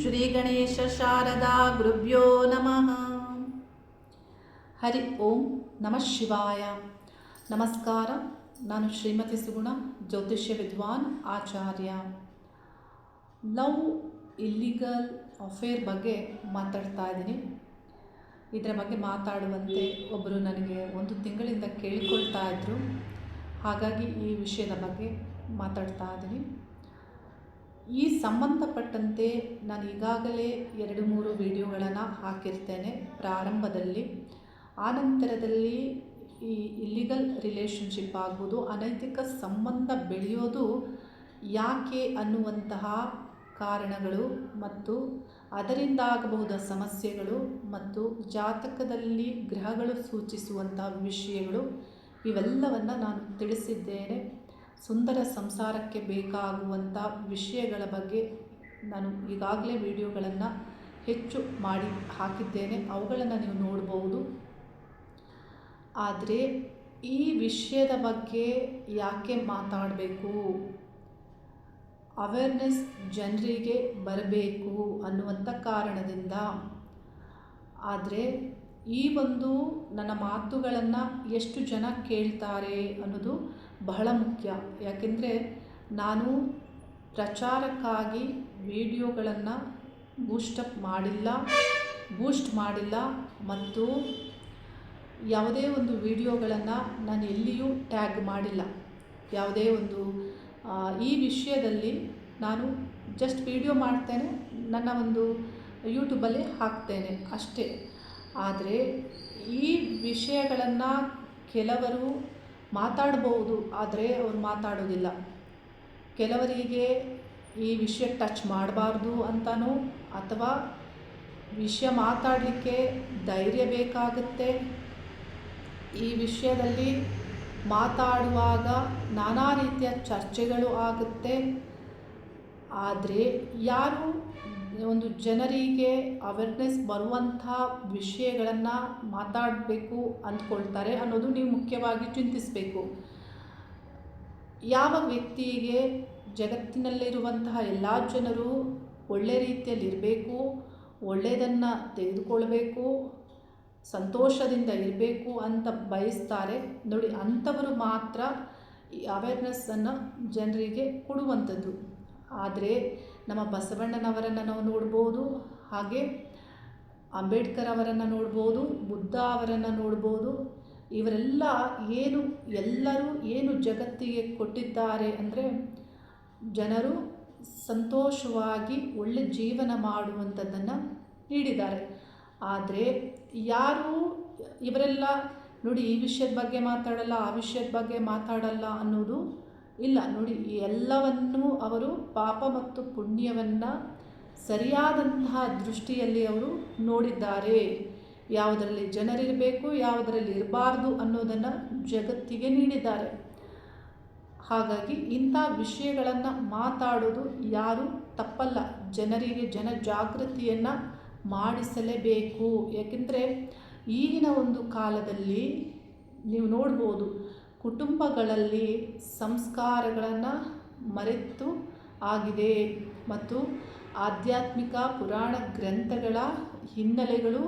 ಶ್ರೀ ಗಣೇಶ ಶಾರದಾ ಗುರುಭ್ಯೋ ನಮಃ ಹರಿ ಓಂ ನಮಃ ಶಿವಾಯ ನಮಸ್ಕಾರ ನಾನು ಶ್ರೀಮತಿ ಸುಗುಣ ಜ್ಯೋತಿಷ್ಯ ವಿದ್ವಾನ್ ಆಚಾರ್ಯ ಲವ್ ಇಲ್ಲಿಗಲ್ ಅಫೇರ್ ಬಗ್ಗೆ ಮಾತಾಡ್ತಾ ಇದ್ದೀನಿ. ಇದರ ಬಗ್ಗೆ ಮಾತಾಡುವಂತೆ ಒಬ್ಬರು ನನಗೆ ಒಂದು ತಿಂಗಳಿಂದ ಕೇಳಿಕೊಳ್ತಾ ಇದ್ದರು ಹಾಗಾಗಿ ಈ ವಿಷಯದ ಬಗ್ಗೆ ಮಾತಾಡ್ತಾ ಇದ್ದೀನಿ. ಈ ಸಂಬಂಧಪಟ್ಟಂತೆ ನಾನು ಈಗಾಗಲೇ ಎರಡು ಮೂರು ವಿಡಿಯೋಗಳನ್ನು ಹಾಕಿರ್ತೇನೆ ಪ್ರಾರಂಭದಲ್ಲಿ. ಆನಂತರದಲ್ಲಿ ಈ ಇಲ್ಲಿಗಲ್ ರಿಲೇಷನ್ಶಿಪ್ ಆಗ್ಬೋದು, ಅನೈತಿಕ ಸಂಬಂಧ ಬೆಳೆಯೋದು ಯಾಕೆ ಅನ್ನುವಂತಹ ಕಾರಣಗಳು ಮತ್ತು ಅದರಿಂದ ಆಗಬಹುದ ಸಮಸ್ಯೆಗಳು ಮತ್ತು ಜಾತಕದಲ್ಲಿ ಗ್ರಹಗಳು ಸೂಚಿಸುವಂತಹ ವಿಷಯಗಳು ಇವೆಲ್ಲವನ್ನು ನಾನು ತಿಳಿಸಿದ್ದೇನೆ. ಸುಂದರ ಸಂಸಾರಕ್ಕೆ ಬೇಕಾಗುವಂಥ ವಿಷಯಗಳ ಬಗ್ಗೆ ನಾನು ಈಗಾಗಲೇ ವಿಡಿಯೋಗಳನ್ನು ಹೆಚ್ಚು ಮಾಡಿ ಹಾಕಿದ್ದೇನೆ. ಅವುಗಳನ್ನು ನೀವು ನೋಡ್ಬೋದು. ಆದರೆ ಈ ವಿಷಯದ ಬಗ್ಗೆ ಯಾಕೆ ಮಾತಾಡಬೇಕು? ಅವೇರ್ನೆಸ್ ಜನರಿಗೆ ಬರಬೇಕು ಅನ್ನುವಂಥ ಕಾರಣದಿಂದ. ಆದರೆ ಈ ಒಂದು ನನ್ನ ಮಾತುಗಳನ್ನು ಎಷ್ಟು ಜನ ಕೇಳ್ತಾರೆ ಅನ್ನೋದು ಬಹಳ ಮುಖ್ಯ. ಯಾಕೆಂದರೆ ನಾನು ಪ್ರಚಾರಕ್ಕಾಗಿ ವಿಡಿಯೋಗಳನ್ನು ಬೂಸ್ಟಪ್ ಮಾಡಿಲ್ಲ ಬೂಸ್ಟ್ ಮಾಡಿಲ್ಲ ಮತ್ತು ಯಾವುದೇ ಒಂದು ವಿಡಿಯೋಗಳನ್ನು ನಾನು ಎಲ್ಲಿಯೂ ಟ್ಯಾಗ್ ಮಾಡಿಲ್ಲ. ಯಾವುದೇ ಒಂದು ಈ ವಿಷಯದಲ್ಲಿ ನಾನು ಜಸ್ಟ್ ವಿಡಿಯೋ ಮಾಡ್ತೇನೆ, ನನ್ನ ಒಂದು ಯೂಟ್ಯೂಬಲ್ಲಿ ಹಾಕ್ತೇನೆ ಅಷ್ಟೇ. ಆದರೆ ಈ ವಿಷಯಗಳನ್ನು ಕೆಲವರು ಮಾತಾಡಬಹುದು, ಆದರೆ ಅವ್ರು ಮಾತಾಡೋದಿಲ್ಲ. ಕೆಲವರಿಗೆ ಈ ವಿಷಯ ಟಚ್ ಮಾಡಬಾರ್ದು ಅಂತಲೂ ಅಥವಾ ವಿಷಯ ಮಾತಾಡಲಿಕ್ಕೆ ಧೈರ್ಯ ಬೇಕಾಗುತ್ತೆ. ಈ ವಿಷಯದಲ್ಲಿ ಮಾತಾಡುವಾಗ ನಾನಾ ರೀತಿಯ ಚರ್ಚೆಗಳು ಆಗುತ್ತೆ. ಆದರೆ ಯಾರು ಒಂದು ಜನರಿಗೆ ಅವೇರ್ನೆಸ್ ಬರುವಂಥ ವಿಷಯಗಳನ್ನು ಮಾತಾಡಬೇಕು ಅಂದ್ಕೊಳ್ತಾರೆ ಅನ್ನೋದು ನೀವು ಮುಖ್ಯವಾಗಿ ಚಿಂತಿಸಬೇಕು. ಯಾವ ವ್ಯಕ್ತಿಗೆ ಜಗತ್ತಿನಲ್ಲಿರುವಂತಹ ಎಲ್ಲ ಜನರು ಒಳ್ಳೆ ರೀತಿಯಲ್ಲಿರಬೇಕು ಒಳ್ಳೆಯದನ್ನು ತೆಗೆದುಕೊಳ್ಬೇಕು, ಸಂತೋಷದಿಂದ ಇರಬೇಕು ಅಂತ ಬಯಸ್ತಾರೆ. ನೋಡಿ, ಅಂಥವರು ಮಾತ್ರ ಈ ಅವೇರ್ನೆಸ್ಸನ್ನು ಜನರಿಗೆ ಕೊಡುವಂಥದ್ದು. ಆದರೆ ನಮ್ಮ ಬಸವಣ್ಣನವರನ್ನು ನಾವು ನೋಡ್ಬೋದು, ಹಾಗೆ ಅಂಬೇಡ್ಕರ್ ಅವರನ್ನು ನೋಡ್ಬೋದು, ಬುದ್ಧ ಅವರನ್ನು ನೋಡ್ಬೋದು. ಇವರೆಲ್ಲ ಏನು ಎಲ್ಲರೂ ಏನು ಜಗತ್ತಿಗೆ ಕೊಟ್ಟಿದ್ದಾರೆ ಅಂದರೆ ಜನರು ಸಂತೋಷವಾಗಿ ಒಳ್ಳೆ ಜೀವನ ಮಾಡುವಂಥದ್ದನ್ನು ನೀಡಿದ್ದಾರೆ. ಆದರೆ ಯಾರು ಇವರೆಲ್ಲ ನೋಡಿ ಈ ವಿಷಯದ ಬಗ್ಗೆ ಮಾತಾಡಲ್ಲ, ಆ ವಿಷಯದ ಬಗ್ಗೆ ಮಾತಾಡಲ್ಲ ಅನ್ನೋದು ಇಲ್ಲ, ನೋಡಿ ಎಲ್ಲವನ್ನೂ ಅವರು ಪಾಪ ಮತ್ತು ಪುಣ್ಯವನ್ನು ಸರಿಯಾದಂತಹ ದೃಷ್ಟಿಯಲ್ಲಿ ಅವರು ನೋಡಿದ್ದಾರೆ. ಯಾವುದರಲ್ಲಿ ಜನರಿರಬೇಕು, ಯಾವುದರಲ್ಲಿ ಇರಬಾರ್ದು ಅನ್ನೋದನ್ನು ಜಗತ್ತಿಗೆ ನೀಡಿದ್ದಾರೆ. ಹಾಗಾಗಿ ಇಂಥ ವಿಷಯಗಳನ್ನು ಮಾತಾಡೋದು ಯಾರು ತಪ್ಪಲ್ಲ. ಜನರಿಗೆ ಜನ ಜಾಗೃತಿಯನ್ನು ಮಾಡಿಸಲೇಬೇಕು. ಏಕೆಂದರೆ ಈಗಿನ ಒಂದು ಕಾಲದಲ್ಲಿ ನೀವು ನೋಡ್ಬೋದು ಕುಟುಂಬಗಳಲ್ಲಿ ಸಂಸ್ಕಾರಗಳನ್ನು ಮರೆತು ಆಗಿದೆ ಮತ್ತು ಆಧ್ಯಾತ್ಮಿಕ ಪುರಾಣ ಗ್ರಂಥಗಳ ಹಿನ್ನೆಲೆಗಳು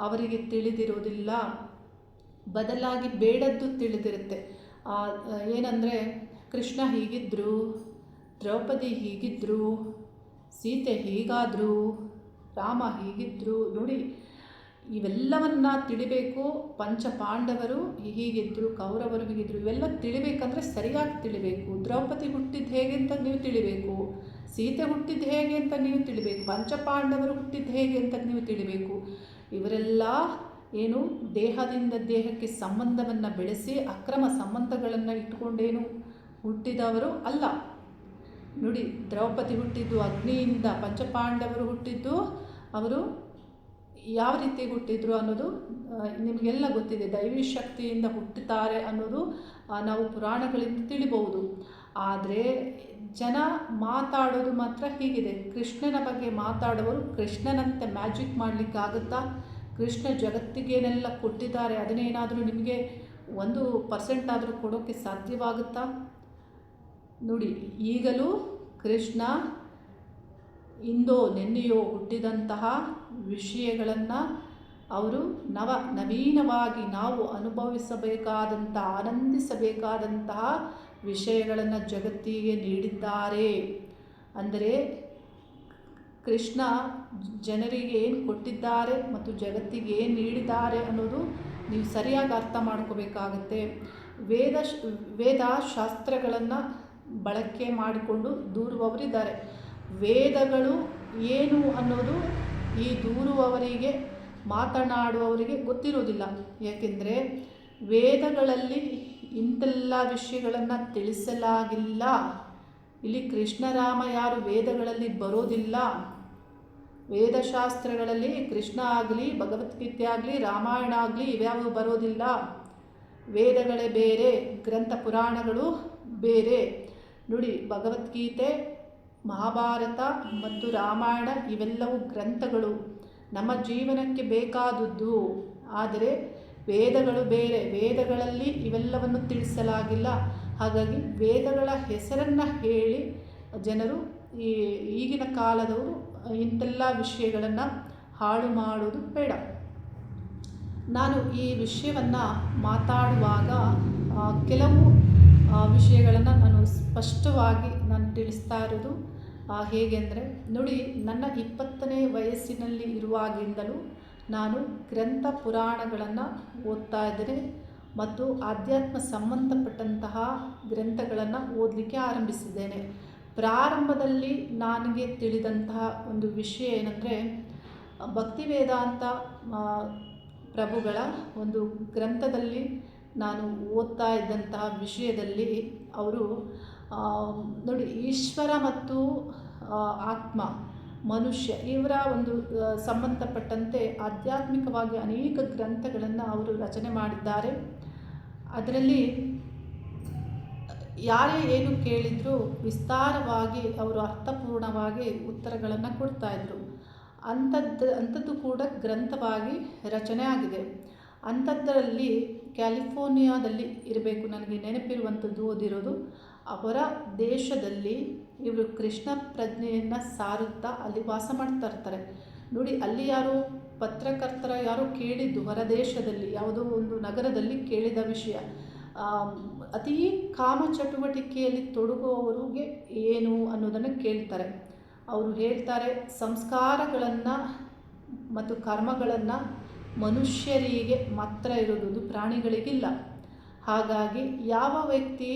ಅವರಿಗೆ ತಿಳಿದಿರೋದಿಲ್ಲ ಬದಲಾಗಿ ಬೇಡದ್ದು ತಿಳಿದಿರುತ್ತೆ. ಏನಂದರೆ ಕೃಷ್ಣ ಹೀಗಿದ್ರು, ದ್ರೌಪದಿ ಹೀಗಿದ್ರು, ಸೀತೆ ಹೀಗಾದರು, ರಾಮ ಹೀಗಿದ್ರು, ನೋಡಿ ಇವೆಲ್ಲವನ್ನ ತಿಳಿಬೇಕು. ಪಂಚ ಪಾಂಡವರು ಹೀಗಿದ್ದರು ಕೌರವರು ಹೀಗಿದ್ರು, ಇವೆಲ್ಲ ತಿಳಿಬೇಕಂದ್ರೆ ಸರಿಯಾಗಿ ತಿಳಿಬೇಕು. ದ್ರೌಪದಿ ಹುಟ್ಟಿದ್ದು ಹೇಗೆ ಅಂತ ನೀವು ತಿಳಿಬೇಕು. ಸೀತೆ ಹುಟ್ಟಿದ್ದು ಹೇಗೆ ಅಂತ ನೀವು ತಿಳಿಬೇಕು. ಪಂಚ ಪಾಂಡವರು ಹುಟ್ಟಿದ್ದು ಹೇಗೆ ಅಂತ ನೀವು ತಿಳಿಬೇಕು. ಇವರೆಲ್ಲ ಏನು ದೇಹದಿಂದ ದೇಹಕ್ಕೆ ಸಂಬಂಧವನ್ನು ಬೆಳೆಸಿ ಅಕ್ರಮ ಸಂಬಂಧಗಳನ್ನು ಇಟ್ಟುಕೊಂಡೇನು ಹುಟ್ಟಿದವರು ಅಲ್ಲ. ನೋಡಿ, ದ್ರೌಪದಿ ಹುಟ್ಟಿದ್ದು ಅಗ್ನಿಯಿಂದ, ಪಂಚಪಾಂಡವರು ಹುಟ್ಟಿದ್ದು ಅವರು ಯಾವ ರೀತಿ ಹುಟ್ಟಿದ್ರು ಅನ್ನೋದು ನಿಮಗೆಲ್ಲ ಗೊತ್ತಿದೆ. ದೈವಿ ಶಕ್ತಿಯಿಂದ ಹುಟ್ಟುತ್ತಾರೆ ಅನ್ನೋದು ನಾವು ಪುರಾಣಗಳಿಂದ ತಿಳಿಬಹುದು. ಆದರೆ ಜನ ಮಾತಾಡೋದು ಮಾತ್ರ ಹೀಗಿದೆ. ಕೃಷ್ಣನ ಬಗ್ಗೆ ಮಾತಾಡುವರು ಕೃಷ್ಣನಂತೆ ಮ್ಯಾಜಿಕ್ ಮಾಡಲಿಕ್ಕಾಗುತ್ತಾ? ಕೃಷ್ಣ ಜಗತ್ತಿಗೇನೆಲ್ಲ ಕೊಟ್ಟಿದ್ದಾರೆ, ಅದನ್ನೇನಾದರೂ ನಿಮಗೆ ಒಂದು ಪರ್ಸೆಂಟ್ ಆದರೂ ಕೊಡೋಕ್ಕೆ ಸಾಧ್ಯವಾಗುತ್ತಾ? ನೋಡಿ, ಈಗಲೂ ಕೃಷ್ಣ ಇಂದೋ ನೆನ್ನೆಯೋ ಹುಟ್ಟಿದಂತಹ ವಿಷಯಗಳನ್ನು ಅವರು ನವ ನವೀನವಾಗಿ ನಾವು ಅನುಭವಿಸಬೇಕಾದಂಥ ಆನಂದಿಸಬೇಕಾದಂತಹ ವಿಷಯಗಳನ್ನು ಜಗತ್ತಿಗೆ ನೀಡಿದ್ದಾರೆ. ಅಂದರೆ ಕೃಷ್ಣ ಜನರಿಗೆ ಏನು ಕೊಟ್ಟಿದ್ದಾರೆ ಮತ್ತು ಜಗತ್ತಿಗೆ ಏನು ನೀಡಿದ್ದಾರೆ ಅನ್ನೋದು ನೀವು ಸರಿಯಾಗಿ ಅರ್ಥ ಮಾಡ್ಕೋಬೇಕಾಗತ್ತೆ. ವೇದ ವೇದ ಶಾಸ್ತ್ರಗಳನ್ನು ಬಳಕೆ ಮಾಡಿಕೊಂಡು ದೂರುವವರಿದ್ದಾರೆ. ವೇದಗಳು ಏನು ಅನ್ನೋದು ಈ ದೂರುವವರಿಗೆ, ಮಾತನಾಡುವವರಿಗೆ ಗೊತ್ತಿರೋದಿಲ್ಲ ಯಾಕೆಂದರೆ ವೇದಗಳಲ್ಲಿ ಇಂತೆಲ್ಲ ವಿಷಯಗಳನ್ನು ತಿಳಿಸಲಾಗಿಲ್ಲ. ಇಲ್ಲಿ ಕೃಷ್ಣರಾಮ ಯಾರು ವೇದಗಳಲ್ಲಿ ಬರೋದಿಲ್ಲ. ವೇದಶಾಸ್ತ್ರಗಳಲ್ಲಿ ಕೃಷ್ಣ ಆಗಲಿ, ಭಗವದ್ಗೀತೆ ಆಗಲಿ, ರಾಮಾಯಣ ಆಗಲಿ ಇವ್ಯಾವು ಬರೋದಿಲ್ಲ. ವೇದಗಳೇ ಬೇರೆ, ಗ್ರಂಥ ಪುರಾಣಗಳು ಬೇರೆ. ನೋಡಿ, ಭಗವದ್ಗೀತೆ ಮಹಾಭಾರತ ಮತ್ತು ರಾಮಾಯಣ ಇವೆಲ್ಲವೂ ಗ್ರಂಥಗಳು. ನಮ್ಮ ಜೀವನಕ್ಕೆ ಬೇಕಾದದ್ದು. ಆದರೆ ವೇದಗಳು ಬೇರೆ. ವೇದಗಳಲ್ಲಿ ಇವೆಲ್ಲವನ್ನು ತಿಳಿಸಲಾಗಿಲ್ಲ. ಹಾಗಾಗಿ ವೇದಗಳ ಹೆಸರನ್ನು ಹೇಳಿ ಜನರು ಈ ಈಗಿನ ಕಾಲದವರು ಇಂತೆಲ್ಲ ವಿಷಯಗಳನ್ನು ಹಾಳು ಮಾಡುವುದು ಬೇಡ. ನಾನು ಈ ವಿಷಯವನ್ನು ಮಾತಾಡುವಾಗ ಕೆಲವು ವಿಷಯಗಳನ್ನು ನಾನು ಸ್ಪಷ್ಟವಾಗಿ ನಾನು ತಿಳಿಸ್ತಾ ಇರೋದು ಹೇಗೆಂದರೆ, ನೋಡಿ, ನನ್ನ ಇಪ್ಪತ್ತನೇ ವಯಸ್ಸಿನಲ್ಲಿ ಇರುವಾಗಿಂದಲೂ ನಾನು ಗ್ರಂಥ ಪುರಾಣಗಳನ್ನು ಓದ್ತಾ ಇದ್ದೇನೆ ಮತ್ತು ಆಧ್ಯಾತ್ಮ ಸಂಬಂಧಪಟ್ಟಂತಹ ಗ್ರಂಥಗಳನ್ನು ಓದಲಿಕ್ಕೆ ಆರಂಭಿಸಿದ್ದೇನೆ. ಪ್ರಾರಂಭದಲ್ಲಿ ನನಗೆ ತಿಳಿದಂತಹ ಒಂದು ವಿಷಯ ಏನಂದರೆ, ಭಕ್ತಿ ವೇದಾಂತ ಪ್ರಭುಗಳ ಒಂದು ಗ್ರಂಥದಲ್ಲಿ ನಾನು ಓದ್ತಾ ಇದ್ದಂತಹ ವಿಷಯದಲ್ಲಿ ಅವರು ನೋಡಿ, ಈಶ್ವರ ಮತ್ತು ಆತ್ಮ, ಮನುಷ್ಯ ಇವರ ಒಂದು ಸಂಬಂಧಪಟ್ಟಂತೆ ಆಧ್ಯಾತ್ಮಿಕವಾಗಿ ಅನೇಕ ಗ್ರಂಥಗಳನ್ನು ಅವರು ರಚನೆ ಮಾಡಿದ್ದಾರೆ. ಅದರಲ್ಲಿ ಯಾರೇ ಏನು ಕೇಳಿದರೂ ವಿಸ್ತಾರವಾಗಿ ಅವರು ಅರ್ಥಪೂರ್ಣವಾಗಿ ಉತ್ತರಗಳನ್ನು ಕೊಡ್ತಾಯಿದ್ರು ಅಂಥದ್ದು ಅಂಥದ್ದು ಕೂಡ ಗ್ರಂಥವಾಗಿ ರಚನೆ ಆಗಿದೆ. ಅಂಥದ್ದರಲ್ಲಿ ಕ್ಯಾಲಿಫೋರ್ನಿಯಾದಲ್ಲಿ ಇರಬೇಕು, ನನಗೆ ನೆನಪಿರುವಂಥದ್ದು ಓದಿರೋದು. ಅವರ ದೇಶದಲ್ಲಿ ಇವರು ಕೃಷ್ಣ ಪ್ರಜ್ಞೆಯನ್ನು ಸಾರುತ್ತಾ ಅಲ್ಲಿ ವಾಸ ಮಾಡ್ತಾ ಇರ್ತಾರೆ. ನೋಡಿ, ಅಲ್ಲಿ ಯಾರು ಪತ್ರಕರ್ತರ ಯಾರೋ ಕೇಳಿದ್ದು ಹೊರ ದೇಶದಲ್ಲಿ, ಯಾವುದೋ ಒಂದು ನಗರದಲ್ಲಿ ಕೇಳಿದ ವಿಷಯ. ಅತೀ ಕಾಮ ಚಟುವಟಿಕೆಯಲ್ಲಿ ತೊಡಗುವವರಿಗೆ ಏನು ಅನ್ನೋದನ್ನು ಕೇಳ್ತಾರೆ. ಅವರು ಹೇಳ್ತಾರೆ, ಸಂಸ್ಕಾರಗಳನ್ನು ಮತ್ತು ಕರ್ಮಗಳನ್ನು ಮನುಷ್ಯರಿಗೆ ಮಾತ್ರ ಇರೋದು ಪ್ರಾಣಿಗಳಿಗಿಲ್ಲ. ಹಾಗಾಗಿ ಯಾವ ವ್ಯಕ್ತಿ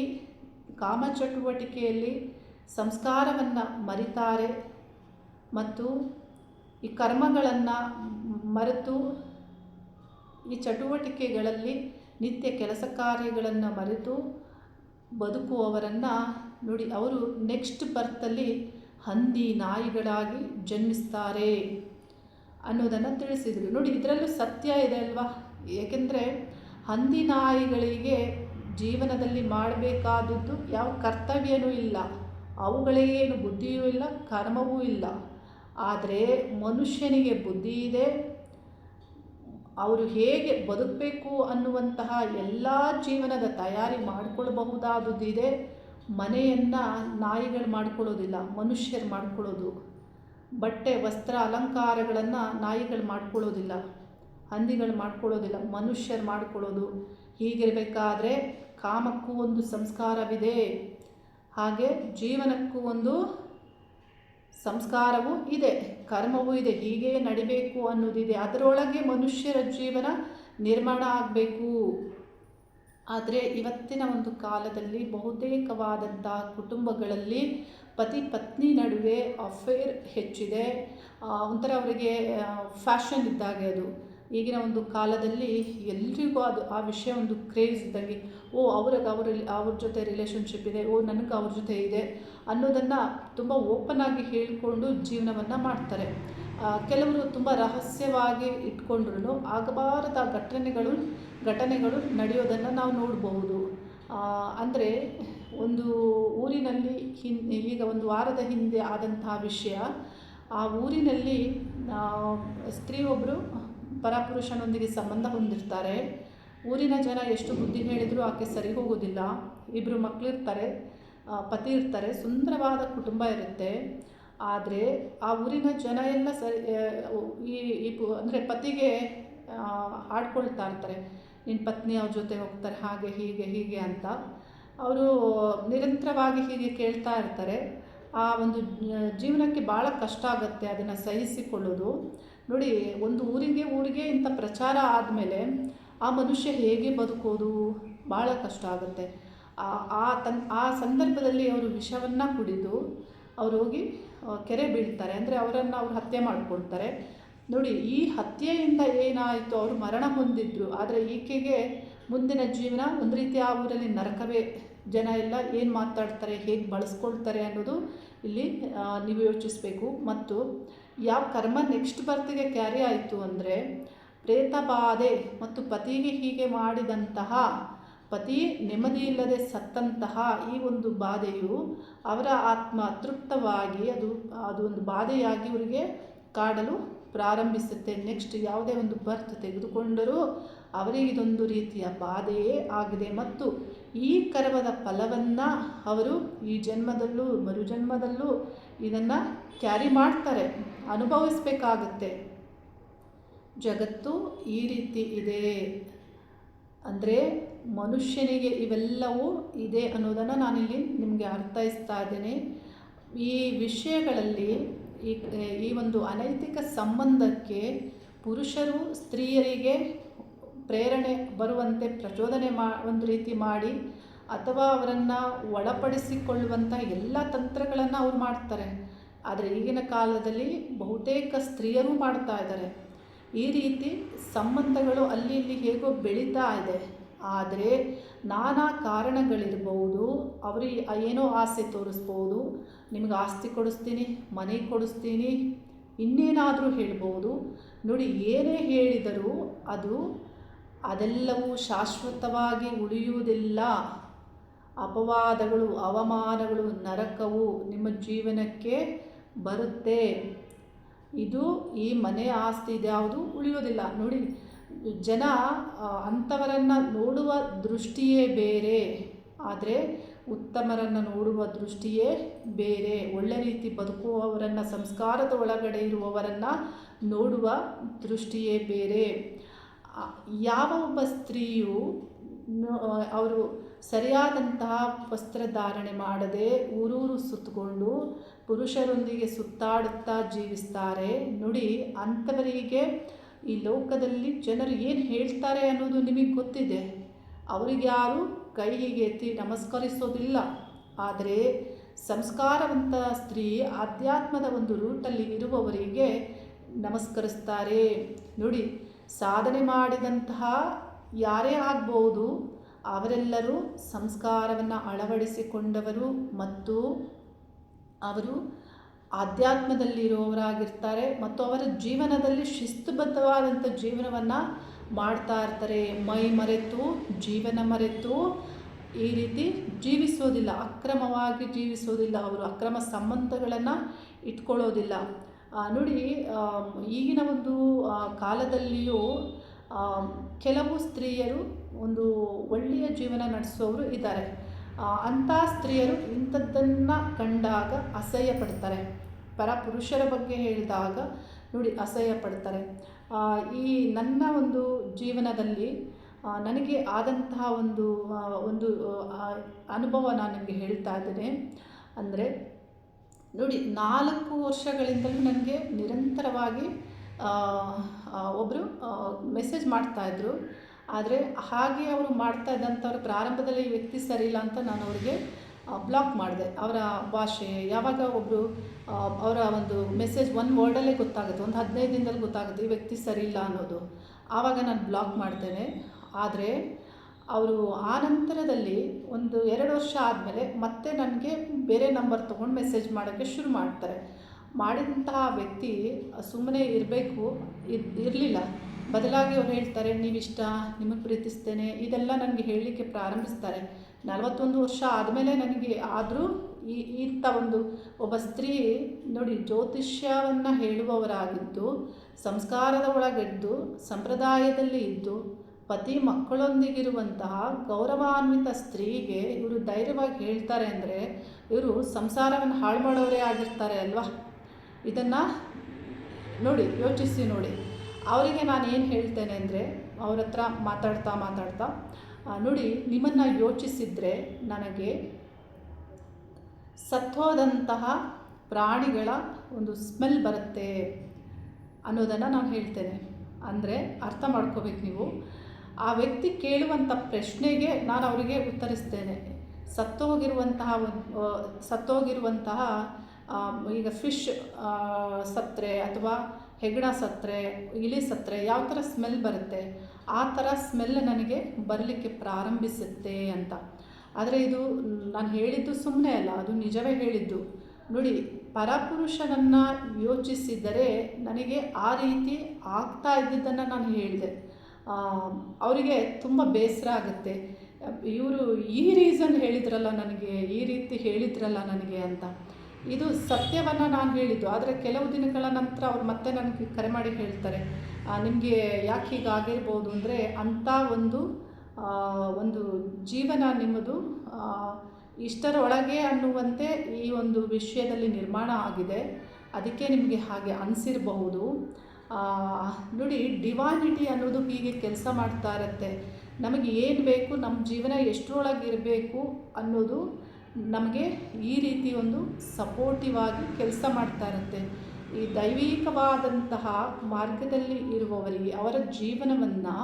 ಕಾಮಚಟುವಟಿಕೆಯಲ್ಲಿ ಸಂಸ್ಕಾರವನ್ನು ಮರಿತಾರೆ ಮತ್ತು ಈ ಕರ್ಮಗಳನ್ನು ಮರೆತು ಈ ಚಟುವಟಿಕೆಗಳಲ್ಲಿ ನಿತ್ಯ ಕೆಲಸ ಕಾರ್ಯಗಳನ್ನು ಮರೆತು ಬದುಕುವವರನ್ನು ನೋಡಿ, ಅವರು ನೆಕ್ಸ್ಟ್ ಬರ್ತಲ್ಲಿ ಹಂದಿ ನಾಯಿಗಳಾಗಿ ಜನ್ಮಿಸ್ತಾರೆ ಅನ್ನೋದನ್ನು ತಿಳಿಸಿದರು. ನೋಡಿ, ಇದರಲ್ಲೂ ಸತ್ಯ ಇದೆ ಅಲ್ವಾ? ಏಕೆಂದರೆ ಹಂದಿ ನಾಯಿಗಳಿಗೆ ಜೀವನದಲ್ಲಿ ಮಾಡಬೇಕಾದದ್ದು ಯಾವ ಕರ್ತವ್ಯನೂ ಇಲ್ಲ. ಅವುಗಳಿಗೇನು ಬುದ್ಧಿಯೂ ಇಲ್ಲ, ಕರ್ಮವೂ ಇಲ್ಲ. ಆದರೆ ಮನುಷ್ಯನಿಗೆ ಬುದ್ಧಿ ಇದೆ. ಅವರು ಹೇಗೆ ಬದುಕಬೇಕು ಅನ್ನುವಂತಹ ಎಲ್ಲ ಜೀವನದ ತಯಾರಿ ಮಾಡಿಕೊಳ್ಬಹುದಾದದ್ದಿದೆ ಮನೆಯನ್ನು ನಾಯಿಗಳು ಮಾಡ್ಕೊಳ್ಳೋದಿಲ್ಲ, ಮನುಷ್ಯರು ಮಾಡ್ಕೊಳ್ಳೋದು. ಬಟ್ಟೆ, ವಸ್ತ್ರ, ಅಲಂಕಾರಗಳನ್ನು ನಾಯಿಗಳು ಮಾಡ್ಕೊಳ್ಳೋದಿಲ್ಲ, ಹಂದಿಗಳು ಮಾಡ್ಕೊಳ್ಳೋದಿಲ್ಲ, ಮನುಷ್ಯರು ಮಾಡ್ಕೊಳ್ಳೋದು. ಹೀಗಿರಬೇಕಾದ್ರೆ ಕಾಮಕ್ಕೂ ಒಂದು ಸಂಸ್ಕಾರವಿದೆ. ಹಾಗೆ ಜೀವನಕ್ಕೂ ಒಂದು ಸಂಸ್ಕಾರವೂ ಇದೆ, ಕರ್ಮವೂ ಇದೆ, ಹೀಗೆ ನಡಿಬೇಕು ಅನ್ನೋದಿದೆ. ಅದರೊಳಗೆ ಮನುಷ್ಯರ ಜೀವನ ನಿರ್ಮಾಣ ಆಗಬೇಕು. ಆದರೆ ಇವತ್ತಿನ ಒಂದು ಕಾಲದಲ್ಲಿ ಬಹುತೇಕವಾದಂತಹ ಕುಟುಂಬಗಳಲ್ಲಿ ಪತಿ ಪತ್ನಿ ನಡುವೆ ಅಫೇರ್ ಹೆಚ್ಚಿದೆ. ಒಂಥರ ಅವರಿಗೆ ಫ್ಯಾಷನ್ ಇದ್ದಾಗೆ ಅದು. ಈಗಿನ ಒಂದು ಕಾಲದಲ್ಲಿ ಎಲ್ರಿಗೂ ಅದು ಆ ವಿಷಯ ಒಂದು ಕ್ರೇಜ್ ಇದ್ದಂಗೆ ಓ ಅವ್ರಿಗೆ ಅವ್ರ ಅವ್ರ ಜೊತೆ ರಿಲೇಷನ್ಶಿಪ್ ಇದೆ, ಓ ನನಗೆ ಅವ್ರ ಜೊತೆ ಇದೆ ಅನ್ನೋದನ್ನು ತುಂಬ ಓಪನ್ ಆಗಿ ಹೇಳಿಕೊಂಡು ಜೀವನವನ್ನು ಮಾಡ್ತಾರೆ. ಕೆಲವರು ತುಂಬ ರಹಸ್ಯವಾಗಿ ಇಟ್ಕೊಂಡ್ರು ಆಗಬಾರದ ಘಟನೆಗಳು ಘಟನೆಗಳು ನಡೆಯೋದನ್ನು ನಾವು ನೋಡಬಹುದು ಅಂದರೆ ಒಂದು ಊರಿನಲ್ಲಿ ಹಿನ್, ಈಗ ಒಂದು ವಾರದ ಹಿಂದೆ ಆದಂತಹ ವಿಷಯ, ಆ ಊರಿನಲ್ಲಿ ಸ್ತ್ರೀ ಒಬ್ಬರು ಪರಪುರುಷನೊಂದಿಗೆ ಸಂಬಂಧ ಹೊಂದಿರ್ತಾರೆ. ಊರಿನ ಜನ ಎಷ್ಟು ಬುದ್ಧಿ ಹೇಳಿದರೂ ಆಕೆ ಸರಿ ಹೋಗೋದಿಲ್ಲ ಇಬ್ಬರು ಮಕ್ಕಳಿರ್ತಾರೆ ಪತಿ ಇರ್ತಾರೆ, ಸುಂದರವಾದ ಕುಟುಂಬ ಇರುತ್ತೆ. ಆದರೆ ಆ ಊರಿನ ಜನ ಎಲ್ಲ ಸರಿ ಈ ಅಂದರೆ ಪತಿಗೆ ಆಡ್ಕೊಳ್ತಾ ಇರ್ತಾರೆ. ನಿನ್ನ ಪತ್ನಿ ಅವ್ರ ಜೊತೆ ಹೋಗ್ತಾರೆ, ಹಾಗೆ, ಹೀಗೆ ಹೀಗೆ ಅಂತ. ಅವರು ನಿರಂತರವಾಗಿ ಹೀಗೆ ಕೇಳ್ತಾ ಇರ್ತಾರೆ. ಆ ಒಂದು ಜೀವನಕ್ಕೆ ಭಾಳ ಕಷ್ಟ ಆಗುತ್ತೆ, ಅದನ್ನು ಸಹಿಸಿಕೊಳ್ಳೋದು. ನೋಡಿ, ಒಂದು ಊರಿಗೆ ಊರಿಗೆ ಇಂಥ ಪ್ರಚಾರ ಆದಮೇಲೆ ಆ ಮನುಷ್ಯ ಹೇಗೆ ಬದುಕೋದು? ಭಾಳ ಕಷ್ಟ ಆಗುತ್ತೆ. ಆ- ಆ ತನ್, ಆ ಸಂದರ್ಭದಲ್ಲಿ ಅವರು ವಿಷವನ್ನು ಕುಡಿದು ಅವ್ರು ಹೋಗಿ ಕೆರೆ ಬೀಳ್ತಾರೆ. ಅಂದರೆ ಅವರನ್ನು ಅವ್ರು ಹತ್ಯೆ ಮಾಡ್ಕೊಳ್ತಾರೆ. ನೋಡಿ, ಈ ಹತ್ಯೆಯಿಂದ ಏನಾಯಿತು? ಅವರು ಮರಣ ಹೊಂದಿದ್ರು. ಆದರೆ ಈಕೆಗೆ ಮುಂದಿನ ಜೀವನ ಒಂದು ರೀತಿ ಆ ಊರಲ್ಲಿ ನರಕವೇ. ಜನ ಎಲ್ಲ ಏನು ಮಾತಾಡ್ತಾರೆ? ಹೇಗೆ ಬಳಸ್ಕೊಳ್ತಾರೆ ಅನ್ನೋದು ಇಲ್ಲಿ ನೀವು ಯೋಚಿಸಬೇಕು. ಮತ್ತು ಯಾವ ಕರ್ಮ ನೆಕ್ಸ್ಟ್ ಬರ್ತಿಗೆ ಕ್ಯಾರಿ ಆಯಿತು ಅಂದರೆ, ಪ್ರೇತ ಬಾಧೆ ಮತ್ತು ಪತಿಗೆ ಹೀಗೆ ಮಾಡಿದಂತಹ, ಪತಿ ನೆಮ್ಮದಿ ಇಲ್ಲದೆ ಸತ್ತಂತಹ ಈ ಒಂದು ಬಾಧೆಯು ಅವರ ಆತ್ಮ ತೃಪ್ತವಾಗಿ ಅದು ಅದು ಒಂದು ಬಾಧೆಯಾಗಿ ಇವರಿಗೆ ಕಾಡಲು ಪ್ರಾರಂಭಿಸುತ್ತೆ. ನೆಕ್ಸ್ಟ್ ಯಾವುದೇ ಒಂದು ಬರ್ತ್ ತೆಗೆದುಕೊಂಡರೂ ಅವರಿಗೆ ಇದೊಂದು ರೀತಿಯ ಬಾಧೆಯೇ ಆಗಿದೆ. ಮತ್ತು ಈ ಕರ್ಮದ ಫಲವನ್ನು ಅವರು ಈ ಜನ್ಮದಲ್ಲೂ ಮರುಜನ್ಮದಲ್ಲೂ ಇದನ್ನು ಕ್ಯಾರಿ ಮಾಡ್ತಾರೆ, ಅನುಭವಿಸಬೇಕಾಗುತ್ತೆ. ಜಗತ್ತು ಈ ರೀತಿ ಇದೆ. ಅಂದರೆ ಮನುಷ್ಯನಿಗೆ ಇವೆಲ್ಲವೂ ಇದೆ ಅನ್ನೋದನ್ನು ನಾನಿಲ್ಲಿ ನಿಮಗೆ ಅರ್ಥೈಸ್ತಾ ಇದ್ದೇನೆ. ಈ ವಿಷಯಗಳಲ್ಲಿ ಈ ಈ ಒಂದು ಅನೈತಿಕ ಸಂಬಂಧಕ್ಕೆ ಪುರುಷರು ಸ್ತ್ರೀಯರಿಗೆ ಪ್ರೇರಣೆ ಬರುವಂತೆ ಪ್ರಚೋದನೆ ಮಾ, ಒಂದು ರೀತಿ ಮಾಡಿ ಅಥವಾ ಅವರನ್ನು ಒಳಪಡಿಸಿಕೊಳ್ಳುವಂಥ ಎಲ್ಲ ತಂತ್ರಗಳನ್ನು ಅವ್ರು ಮಾಡ್ತಾರೆ. ಆದರೆ ಈಗಿನ ಕಾಲದಲ್ಲಿ ಬಹುತೇಕ ಸ್ತ್ರೀಯರು ಮಾಡ್ತಾ ಇದ್ದಾರೆ. ಈ ರೀತಿ ಸಂಬಂಧಗಳು ಅಲ್ಲಿ ಇಲ್ಲಿ ಹೇಗೋ ಬೆಳೀತಾ ಇದೆ. ಆದರೆ ನಾನಾ ಕಾರಣಗಳಿರ್ಬೋದು ಅವರಿಗೆ ಏನೋ ಆಸೆ ತೋರಿಸ್ಬೋದು ನಿಮಗೆ ಆಸ್ತಿ ಕೊಡಿಸ್ತೀನಿ, ಮನೆ ಕೊಡಿಸ್ತೀನಿ, ಇನ್ನೇನಾದರೂ ಹೇಳ್ಬೋದು ನೋಡಿ, ಏನೇ ಹೇಳಿದರೂ ಅದು ಅದೆಲ್ಲವೂ ಶಾಶ್ವತವಾಗಿ ಉಳಿಯುವುದಿಲ್ಲ. ಅಪವಾದಗಳು, ಅವಮಾನಗಳು, ನರಕವು ನಿಮ್ಮ ಜೀವನಕ್ಕೆ ಬರುತ್ತೆ. ಇದು ಈ ಮನೆ ಆಸ್ತಿ ಇದ್ಯಾವುದು ಉಳಿಯೋದಿಲ್ಲ. ನೋಡಿ, ಜನ ಅಂಥವರನ್ನು ನೋಡುವ ದೃಷ್ಟಿಯೇ ಬೇರೆ. ಆದರೆ ಉತ್ತಮರನ್ನು ನೋಡುವ ದೃಷ್ಟಿಯೇ ಬೇರೆ. ಒಳ್ಳೆ ರೀತಿ ಬದುಕುವವರನ್ನು, ಸಂಸ್ಕಾರದ ಒಳಗಡೆ ಇರುವವರನ್ನು ನೋಡುವ ದೃಷ್ಟಿಯೇ ಬೇರೆ. ಯಾವ ಒಬ್ಬ ಸ್ತ್ರೀಯು ಅವರು ಸರಿಯಾದಂತಹ ವಸ್ತ್ರಧಾರಣೆ ಮಾಡದೆ ಊರೂರು ಸುತ್ತಕೊಂಡು ಪುರುಷರೊಂದಿಗೆ ಸುತ್ತಾಡುತ್ತಾ ಜೀವಿಸ್ತಾರೆ. ನೋಡಿ, ಅಂಥವರಿಗೆ ಈ ಲೋಕದಲ್ಲಿ ಜನರು ಏನು ಹೇಳ್ತಾರೆ ಅನ್ನೋದು ನಿಮಗೆ ಗೊತ್ತಿದೆ? ಅವರಿಗೆ ಯಾರು ಕೈಗೆ ಎತ್ತಿ ನಮಸ್ಕರಿಸೋದಿಲ್ಲ. ಆದರೆ ಸಂಸ್ಕಾರವಂತ ಸ್ತ್ರೀ ಆಧ್ಯಾತ್ಮದ ಒಂದು ರೂಟಲ್ಲಿ ಇರುವವರಿಗೆ ನಮಸ್ಕರಿಸ್ತಾರೆ. ನೋಡಿ, ಸಾಧನೆ ಮಾಡಿದಂತಹ ಯಾರೇ ಆಗ್ಬೋದು ಅವರೆಲ್ಲರೂ ಸಂಸ್ಕಾರವನ್ನು ಅಳವಡಿಸಿಕೊಂಡವರು ಮತ್ತು ಅವರು ಆಧ್ಯಾತ್ಮದಲ್ಲಿರುವವರಾಗಿರ್ತಾರೆ ಮತ್ತು ಅವರ ಜೀವನದಲ್ಲಿ ಶಿಸ್ತುಬದ್ಧವಾದಂಥ ಜೀವನವನ್ನು ಮಾಡ್ತಾ ಇರ್ತಾರೆ. ಮೈ ಮರೆತು, ಜೀವನ ಮರೆತು ಈ ರೀತಿ ಜೀವಿಸೋದಿಲ್ಲ, ಅಕ್ರಮವಾಗಿ ಜೀವಿಸೋದಿಲ್ಲ ಅವರು, ಅಕ್ರಮ ಸಂಬಂಧಗಳನ್ನು ಇಟ್ಕೊಳ್ಳೋದಿಲ್ಲ. ನೋಡಿ ಈಗಿನ ಒಂದು ಕಾಲದಲ್ಲಿಯೂ ಕೆಲವು ಸ್ತ್ರೀಯರು ಒಂದು ಒಳ್ಳೆಯ ಜೀವನ ನಡೆಸುವವರು ಇದ್ದಾರೆ. ಅಂಥ ಸ್ತ್ರೀಯರು ಇಂಥದ್ದನ್ನು ಕಂಡಾಗ ಅಸಹ್ಯ ಪಡ್ತಾರೆ ಪರ ಪುರುಷರ ಬಗ್ಗೆ ಹೇಳಿದಾಗ ನೋಡಿ ಅಸಹ್ಯ ಪಡ್ತಾರೆ ಈ ನನ್ನ ಒಂದು ಜೀವನದಲ್ಲಿ ನನಗೆ ಆದಂತಹ ಒಂದು ಒಂದು ಅನುಭವ ನಾನು ನಿಮಗೆ ಹೇಳ್ತಾ ಇದ್ದೇನೆ. ಅಂದರೆ ನೋಡಿ ನಾಲ್ಕು ವರ್ಷಗಳಿಂದಲೂ ನನಗೆ ನಿರಂತರವಾಗಿ ಒಬ್ಬರು ಮೆಸೇಜ್ ಮಾಡ್ತಾಯಿದ್ರು ಆದರೆ ಹಾಗೆ ಅವರು ಮಾಡ್ತಾ ಇದ್ದಂಥವ್ರ ಪ್ರಾರಂಭದಲ್ಲಿ ವ್ಯಕ್ತಿ ಸರಿ ಇಲ್ಲ ಅಂತ ನಾನು ಅವರಿಗೆ ಬ್ಲಾಕ್ ಮಾಡಿದೆ. ಅವರ ಭಾಷೆ, ಯಾವಾಗ ಒಬ್ಬರು ಅವರ ಒಂದು ಮೆಸೇಜ್ ಒನ್ ವರ್ಡಲ್ಲೇ ಗೊತ್ತಾಗುತ್ತೆ. ಒಂದು ಹದಿನೈದು ದಿನದಲ್ಲಿ ಗೊತ್ತಾಗುತ್ತೆ ಈ ವ್ಯಕ್ತಿ ಸರಿ ಇಲ್ಲ ಅನ್ನೋದು. ಆವಾಗ ನಾನು ಬ್ಲಾಕ್ ಮಾಡ್ತೇನೆ. ಆದರೆ ಅವರು ಆ ನಂತರದಲ್ಲಿ ಒಂದು ಎರಡು ವರ್ಷ ಆದಮೇಲೆ ಮತ್ತೆ ನನಗೆ ಬೇರೆ ನಂಬರ್ ತೊಗೊಂಡು ಮೆಸೇಜ್ ಮಾಡೋಕ್ಕೆ ಶುರು ಮಾಡ್ತಾರೆ. ಮಾಡಿದಂತಹ ವ್ಯಕ್ತಿ ಸುಮ್ಮನೆ ಇರಬೇಕು ಇರಲಿಲ್ಲ. ಬದಲಾಗಿ ಅವ್ರು ಹೇಳ್ತಾರೆ, ನೀವಿಷ್ಟ ನಿಮಗೆ ಪ್ರೀತಿಸ್ತೇನೆ. ಇದೆಲ್ಲ ನನಗೆ ಹೇಳಲಿಕ್ಕೆ ಪ್ರಾರಂಭಿಸ್ತಾರೆ. ನಲವತ್ತೊಂದು ವರ್ಷ ಆದಮೇಲೆ ನನಗೆ ಆದರೂ ಈ, ಇಂಥ ಒಂದು ಒಬ್ಬ ಸ್ತ್ರೀ ನೋಡಿ ಜ್ಯೋತಿಷ್ಯವನ್ನು ಹೇಳುವವರಾಗಿದ್ದು, ಸಂಸ್ಕಾರದ ಒಳಗೆದ್ದು, ಸಂಪ್ರದಾಯದಲ್ಲಿ ಇದ್ದು, ಪತಿ ಮಕ್ಕಳೊಂದಿಗಿರುವಂತಹ ಗೌರವಾನ್ವಿತ ಸ್ತ್ರೀಗೆ ಇವರು ಧೈರ್ಯವಾಗಿ ಹೇಳ್ತಾರೆ ಅಂದರೆ ಇವರು ಸಂಸಾರವನ್ನು ಹಾಳು ಮಾಡೋರೇ ಆಗಿರ್ತಾರೆ ಅಲ್ವಾ? ಇದನ್ನು ನೋಡಿ, ಯೋಚಿಸಿ ನೋಡಿ. ಅವರಿಗೆ ನಾನು ಏನು ಹೇಳ್ತೇನೆ ಅಂದರೆ, ಅವ್ರ ಹತ್ರ ಮಾತಾಡ್ತಾ ಮಾತಾಡ್ತಾ ನೋಡಿ, ನಿಮ್ಮನ್ನು ಯೋಚಿಸಿದರೆ ನನಗೆ ಸತ್ತೋದಂತಹ ಪ್ರಾಣಿಗಳ ಒಂದು ಸ್ಮೆಲ್ ಬರುತ್ತೆ ಅನ್ನೋದನ್ನು ನಾನು ಹೇಳ್ತೇನೆ. ಅಂದರೆ ಅರ್ಥ ಮಾಡ್ಕೋಬೇಕು ನೀವು. ಆ ವ್ಯಕ್ತಿ ಕೇಳುವಂಥ ಪ್ರಶ್ನೆಗೆ ನಾನು ಅವರಿಗೆ ಉತ್ತರಿಸ್ತೇನೆ. ಸತ್ತೋಗಿರುವಂತಹ ಸತ್ತೋಗಿರುವಂತಹ ಈಗ ಫಿಶ್ ಸತ್ತರೆ ಅಥವಾ ಹೆಗ್ಣ ಸತ್ತರೆ ಇಲಿ ಸತ್ತರೆ ಯಾವ ಥರ ಸ್ಮೆಲ್ ಬರುತ್ತೆ, ಆ ಥರ ಸ್ಮೆಲ್ ನನಗೆ ಬರಲಿಕ್ಕೆ ಪ್ರಾರಂಭಿಸುತ್ತೆ ಅಂತ. ಆದರೆ ಇದು ನಾನು ಹೇಳಿದ್ದು ಸುಮ್ಮನೆ ಅಲ್ಲ, ಅದು ನಿಜವೇ ಹೇಳಿದ್ದು. ನೋಡಿ, ಪರಪುರುಷನನ್ನು ಯೋಚಿಸಿದರೆ ನನಗೆ ಆ ರೀತಿ ಆಗ್ತಾ ಇದ್ದಿದ್ದನ್ನು ನಾನು ಹೇಳಿದೆ. ಅವರಿಗೆ ತುಂಬ ಬೇಸರ ಆಗುತ್ತೆ. ಇವರು ಈ ರೀಸನ್ ಹೇಳಿದ್ರಲ್ಲ ನನಗೆ, ಈ ರೀತಿ ಹೇಳಿದ್ರಲ್ಲ ನನಗೆ ಅಂತ. ಇದು ಸತ್ಯವನ್ನು ನಾನು ಹೇಳಿದ್ದು, ಆದರೆ ಕೆಲವು ದಿನಗಳ ನಂತರ ಅವ್ರು ಮತ್ತೆ ನನಗೆ ಕರೆ ಮಾಡಿ ಹೇಳ್ತಾರೆ. ನಿಮಗೆ ಯಾಕೆ ಹೀಗಾಗಿರ್ಬೋದು ಅಂದರೆ ಅಂಥ ಒಂದು ಒಂದು ಜೀವನ ನಿಮ್ಮದು ಇಷ್ಟರ ಇಷ್ಟರೊಳಗೆ ಅನ್ನುವಂತೆ ಈ ಒಂದು ವಿಷಯದಲ್ಲಿ ನಿರ್ಮಾಣ ಆಗಿದೆ. ಅದಕ್ಕೆ ನಿಮಗೆ ಹಾಗೆ ಅನಿಸಿರಬಹುದು. ನೋಡಿ ಡಿವಾನಿಟಿ ಅನ್ನೋದು ಹೀಗೆ ಕೆಲಸ ಮಾಡ್ತಾ ಇರುತ್ತೆ. ನಮಗೆ ಏನು ಬೇಕು ನಮ್ಮ ಜೀವನ ಎಷ್ಟರೊಳಗಿರಬೇಕು ಅನ್ನೋದು ನಮಗೆ ಈ ರೀತಿ ಒಂದು ಸಪೋರ್ಟಿವ್ ಆಗಿ ಕೆಲಸ ಮಾಡ್ತಾ ಇರುತ್ತೆ. ಈ ದೈವಿಕವಾದಂತಹ ಮಾರ್ಗದಲ್ಲಿ ಇರುವವರಿಗೆ, ಅವರ ಜೀವನವನ್ನು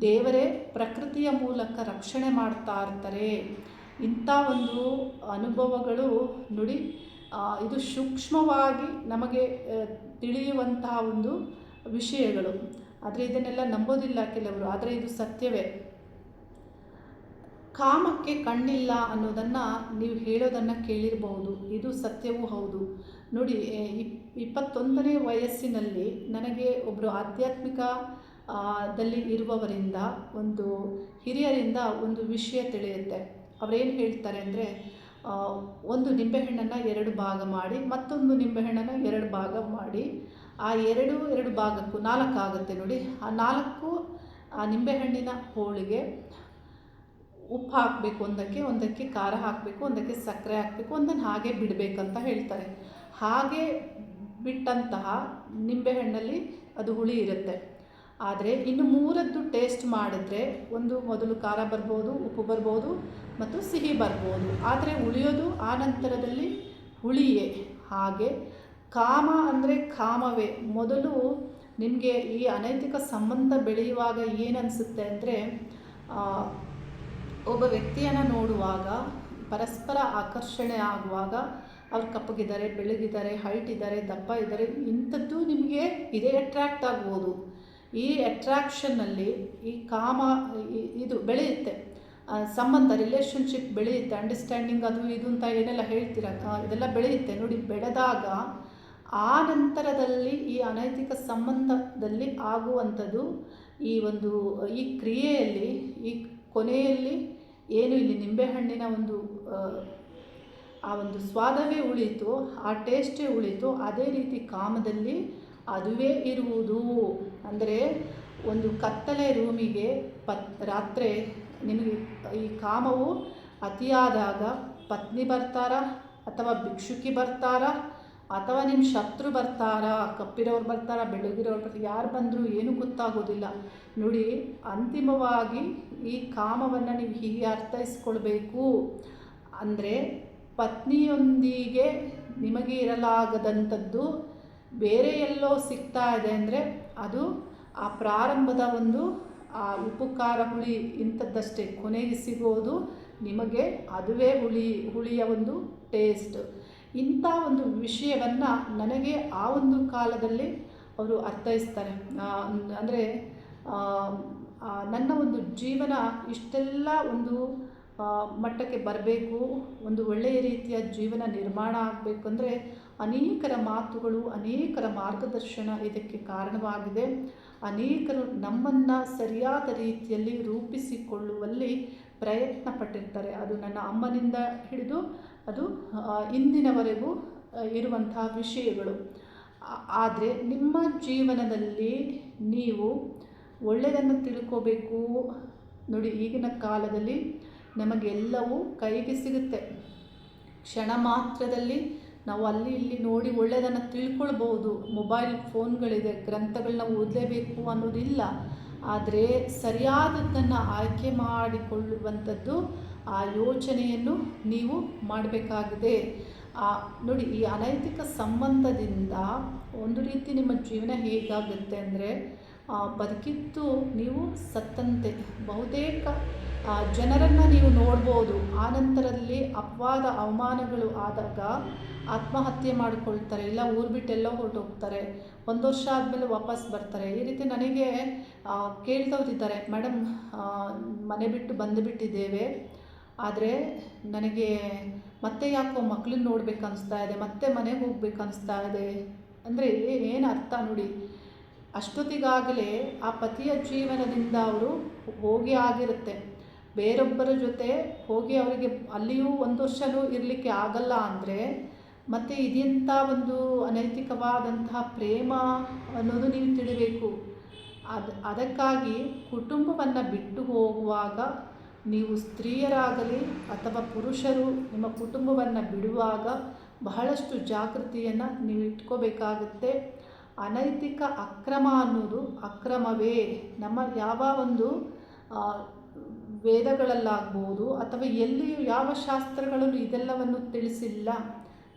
ದೇವರೇ ಪ್ರಕೃತಿಯ ಮೂಲಕ ರಕ್ಷಣೆ ಮಾಡ್ತಾ ಇರ್ತಾರೆ. ಇಂಥ ಒಂದು ಅನುಭವಗಳು ನುಡಿ ಇದು ಸೂಕ್ಷ್ಮವಾಗಿ ನಮಗೆ ತಿಳಿಯುವಂತಹ ಒಂದು ವಿಷಯಗಳು. ಆದರೆ ಇದನ್ನೆಲ್ಲ ನಂಬೋದಿಲ್ಲ ಕೆಲವರು, ಆದರೆ ಇದು ಸತ್ಯವೇ. ಕಾಮಕ್ಕೆ ಕಣ್ಣಿಲ್ಲ ಅನ್ನೋದನ್ನು ನೀವು ಹೇಳೋದನ್ನು ಕೇಳಿರಬಹುದು. ಇದು ಸತ್ಯವೂ ಹೌದು. ನೋಡಿ ಇಪ್, ಇಪ್ಪತ್ತೊಂದನೇ ವಯಸ್ಸಿನಲ್ಲಿ ನನಗೆ ಒಬ್ಬರು ಆಧ್ಯಾತ್ಮಿಕ ದಲ್ಲಿ ಇರುವವರಿಂದ, ಒಂದು ಹಿರಿಯರಿಂದ ಒಂದು ವಿಷಯ ತಿಳಿಯುತ್ತೆ. ಅವರೇನು ಹೇಳ್ತಾರೆ ಅಂದರೆ ಒಂದು ನಿಂಬೆಹಣ್ಣನ್ನು ಎರಡು ಭಾಗ ಮಾಡಿ, ಮತ್ತೊಂದು ನಿಂಬೆಹಣ್ಣನ್ನು ಎರಡು ಭಾಗ ಮಾಡಿ. ಆ ಎರಡು ಎರಡು ಭಾಗಕ್ಕೂ ನಾಲ್ಕು ಆಗುತ್ತೆ ನೋಡಿ. ಆ ನಾಲ್ಕು, ಆ ನಿಂಬೆಹಣ್ಣಿನ ಹೋಳಿಗೆ ಉಪ್ಪು ಹಾಕಬೇಕು ಒಂದಕ್ಕೆ ಒಂದಕ್ಕೆ ಖಾರ ಹಾಕಬೇಕು, ಒಂದಕ್ಕೆ ಸಕ್ಕರೆ ಹಾಕಬೇಕು, ಒಂದನ್ನು ಹಾಗೆ ಬಿಡಬೇಕಂತ ಹೇಳ್ತಾರೆ. ಹಾಗೆ ಬಿಟ್ಟಂತಹ ನಿಂಬೆಹಣ್ಣಲ್ಲಿ ಅದು ಹುಳಿ ಇರುತ್ತೆ. ಆದರೆ ಇನ್ನು ಮೂರದ್ದು ಟೇಸ್ಟ್ ಮಾಡಿದ್ರೆ ಒಂದು ಮೊದಲು ಖಾರ ಬರ್ಬೋದು, ಉಪ್ಪು ಬರ್ಬೋದು ಮತ್ತು ಸಿಹಿ ಬರ್ಬೋದು. ಆದರೆ ಉಳಿಯೋದು ಆ ನಂತರದಲ್ಲಿ ಹುಳಿಯೇ. ಹಾಗೆ ಕಾಮ ಅಂದರೆ ಕಾಮವೇ. ಮೊದಲು ನಿಮಗೆ ಈ ಅನೈತಿಕ ಸಂಬಂಧ ಬೆಳೆಯುವಾಗ ಏನನ್ಸುತ್ತೆ ಅಂದರೆ ಒಬ್ಬ ವ್ಯಕ್ತಿಯನ್ನು ನೋಡುವಾಗ, ಪರಸ್ಪರ ಆಕರ್ಷಣೆ ಆಗುವಾಗ ಅವ್ರು ಕಪ್ಪಗಿದ್ದಾರೆ, ಬೆಳಗಿದ್ದಾರೆ ಹೈಟ್ ಇದ್ದಾರೆ, ದಪ್ಪ ಇದ್ದಾರೆ, ಇಂಥದ್ದು ನಿಮಗೆ ಇದೇ ಅಟ್ರ್ಯಾಕ್ಟ್ ಆಗ್ಬೋದು. ಈ ಅಟ್ರ್ಯಾಕ್ಷನ್ನಲ್ಲಿ ಈ ಕಾಮ ಇದು ಬೆಳೆಯುತ್ತೆ. ಸಂಬಂಧ ರಿಲೇಷನ್ಶಿಪ್ ಬೆಳೆಯುತ್ತೆ ಅಂಡರ್ಸ್ಟ್ಯಾಂಡಿಂಗ್ ಅದು ಇದು ಅಂತ ಏನೆಲ್ಲ ಹೇಳ್ತೀರ? ಇದೆಲ್ಲ ಬೆಳೆಯುತ್ತೆ. ನೋಡಿ, ಬೆಳೆದಾಗ ಆ ನಂತರದಲ್ಲಿ ಈ ಅನೈತಿಕ ಸಂಬಂಧದಲ್ಲಿ ಆಗುವಂಥದ್ದು ಈ ಒಂದು, ಈ ಕ್ರಿಯೆಯಲ್ಲಿ, ಈ ಕೊನೆಯಲ್ಲಿ ಏನು ಇಲ್ಲಿ ನಿಂಬೆಹಣ್ಣಿನ ಒಂದು ಆ, ಒಂದು ಸ್ವಾದವೇ ಉಳಿತು ಆ ಟೇಸ್ಟೇ ಉಳಿತು ಅದೇ ರೀತಿ ಕಾಮದಲ್ಲಿ ಅದುವೇ ಇರುವುದು. ಅಂದರೆ ಒಂದು ಕತ್ತಲೆ ರೂಮಿಗೆ ಪತ್ ರಾತ್ರಿ ನಿಮಗೆ ಈ ಕಾಮವು ಅತಿಯಾದಾಗ ಪತ್ನಿ ಬರ್ತಾರ ಅಥವಾ ಭಿಕ್ಷುಕಿ ಬರ್ತಾರ? ಅಥವಾ ನಿಮ್ಮ ಶತ್ರು ಬರ್ತಾರಾ, ಕಪ್ಪಿರೋರು ಬರ್ತಾರಾ, ಬೆಳಗಿರೋರು ಬರ್ತಾರೆ, ಯಾರು ಬಂದರೂ ಏನೂ ಗೊತ್ತಾಗೋದಿಲ್ಲ. ನೋಡಿ, ಅಂತಿಮವಾಗಿ ಈ ಕಾಮವನ್ನು ನೀವು ಹೀಗೆ ಅರ್ಥೈಸ್ಕೊಳ್ಬೇಕು. ಅಂದರೆ ಪತ್ನಿಯೊಂದಿಗೆ ನಿಮಗೆ ಇರಲಾಗದಂಥದ್ದು ಬೇರೆ ಎಲ್ಲೋ ಸಿಗ್ತಾ ಇದೆ ಅಂದರೆ ಅದು ಆ ಪ್ರಾರಂಭದ ಒಂದು, ಆ ಉಪಕಾರ ಹುಳಿ ಇಂಥದ್ದಷ್ಟೇ. ಕೊನೆಗೆ ಸಿಗೋದು ನಿಮಗೆ ಅದುವೇ ಹುಳಿ, ಹುಳಿಯ ಒಂದು ಟೇಸ್ಟ್. ಇಂಥ ಒಂದು ವಿಷಯವನ್ನು ನನಗೆ ಆ ಒಂದು ಕಾಲದಲ್ಲಿ ಅವರು ಅರ್ಥೈಸ್ತಾರೆ. ಅಂದರೆ ನನ್ನ ಒಂದು ಜೀವನ ಇಷ್ಟೆಲ್ಲ ಒಂದು ಮಟ್ಟಕ್ಕೆ ಬರಬೇಕು, ಒಂದು ಒಳ್ಳೆಯ ರೀತಿಯ ಜೀವನ ನಿರ್ಮಾಣ ಆಗಬೇಕು ಅಂದರೆ ಅನೇಕರ ಮಾತುಗಳು, ಅನೇಕರ ಮಾರ್ಗದರ್ಶನ ಇದಕ್ಕೆ ಕಾರಣವಾಗಿದೆ. ಅನೇಕರು ನಮ್ಮನ್ನು ಸರಿಯಾದ ರೀತಿಯಲ್ಲಿ ರೂಪಿಸಿಕೊಳ್ಳುವಲ್ಲಿ ಪ್ರಯತ್ನ ಪಟ್ಟಿರ್ತಾರೆ ಅದು ನನ್ನ ಅಮ್ಮನಿಂದ ಹಿಡಿದು ಅದು ಇಂದಿನವರೆಗೂ ಇರುವಂತಹ ವಿಷಯಗಳು. ಆದರೆ ನಿಮ್ಮ ಜೀವನದಲ್ಲಿ ನೀವು ಒಳ್ಳೆಯದನ್ನು ತಿಳ್ಕೋಬೇಕು. ನೋಡಿ, ಈಗಿನ ಕಾಲದಲ್ಲಿ ನಮಗೆಲ್ಲವೂ ಕೈಗೆ ಸಿಗುತ್ತೆ. ಕ್ಷಣ ಮಾತ್ರದಲ್ಲಿ ನಾವು ಅಲ್ಲಿ ಇಲ್ಲಿ ನೋಡಿ ಒಳ್ಳೆಯದನ್ನು ತಿಳ್ಕೊಳ್ಬೋದು ಮೊಬೈಲ್ ಫೋನ್ಗಳಿದೆ, ಗ್ರಂಥಗಳನ್ನ ಓದಲೇಬೇಕು ಅನ್ನೋದಿಲ್ಲ. ಆದರೆ ಸರಿಯಾದದ್ದನ್ನು ಆಯ್ಕೆ ಮಾಡಿಕೊಳ್ಳುವಂಥದ್ದು ಆ ಯೋಚನೆಯನ್ನು ನೀವು ಮಾಡಬೇಕಾಗಿದೆ. ಆ, ನೋಡಿ, ಈ ಅನೈತಿಕ ಸಂಬಂಧದಿಂದ ಒಂದು ರೀತಿ ನಿಮ್ಮ ಜೀವನ ಹೇಗಾಗುತ್ತೆ ಅಂದರೆ ಬದುಕಿದ್ದು ನೀವು ಸತ್ತಂತೆ. ಬಹುತೇಕ ಜನರನ್ನು ನೀವು ನೋಡ್ಬೋದು. ಆನಂತರದಲ್ಲಿ ಅಪವಾದ ಅವಮಾನಗಳು ಆದಾಗ ಆತ್ಮಹತ್ಯೆ ಮಾಡಿಕೊಳ್ತಾರೆ. ಇಲ್ಲ, ಊರು ಬಿಟ್ಟೆಲ್ಲ ಹೊರಟೋಗ್ತಾರೆ. ಒಂದು ವರ್ಷ ಆದಮೇಲೆ ವಾಪಸ್ ಬರ್ತಾರೆ. ಈ ರೀತಿ ನನಗೆ ಕೇಳ್ತವ್ರಿದ್ದಾರೆ ಮೇಡಮ್ ಮನೆ ಬಿಟ್ಟು ಬಂದುಬಿಟ್ಟಿದ್ದೇವೆ. ಆದರೆ ನನಗೆ ಮತ್ತೆ ಯಾಕೋ ಮಕ್ಳನ್ನ ನೋಡ್ಬೇಕು ಅನಿಸ್ತಾ ಇದೆ, ಮತ್ತೆ ಮನೆಗೆ ಹೋಗ್ಬೇಕು ಅನಿಸ್ತಾ ಇದೆ. ಅಂದರೆ ಏನು ಅರ್ಥ ನೋಡಿ. ಅಷ್ಟೊತ್ತಿಗಾಗಲೇ ಆ ಪತಿಯ ಜೀವನದಿಂದ ಅವರು ಹೋಗಿ ಆಗಿರುತ್ತೆ. ಬೇರೊಬ್ಬರ ಜೊತೆ ಹೋಗಿ ಅವರಿಗೆ ಅಲ್ಲಿಯೂ ಒಂದು ವರ್ಷವೂ ಇರಲಿಕ್ಕೆ ಆಗಲ್ಲ ಅಂದರೆ ಮತ್ತು ಇದೆಂಥ ಒಂದು ಅನೈತಿಕವಾದಂತಹ ಪ್ರೇಮ ಅನ್ನೋದು ನೀವು ತಿಳಿಬೇಕು. ಅದು, ಅದಕ್ಕಾಗಿ ಕುಟುಂಬವನ್ನು ಬಿಟ್ಟು ಹೋಗುವಾಗ ನೀವು ಸ್ತ್ರೀಯರಾಗಲಿ ಅಥವಾ ಪುರುಷರು ನಿಮ್ಮ ಕುಟುಂಬವನ್ನು ಬಿಡುವಾಗ ಬಹಳಷ್ಟು ಜಾಗೃತಿಯನ್ನು ನೀವು ಇಟ್ಕೋಬೇಕಾಗುತ್ತೆ. ಅನೈತಿಕ ಅಕ್ರಮ ಅನ್ನೋದು ಅಕ್ರಮವೇ. ನಮ್ಮ ಯಾವ ಒಂದು ವೇದಗಳಲ್ಲಾಗ್ಬೋದು ಅಥವಾ ಎಲ್ಲಿಯೂ ಯಾವ ಶಾಸ್ತ್ರಗಳಲ್ಲೂ ಇದೆಲ್ಲವನ್ನು ತಿಳಿಸಿಲ್ಲ.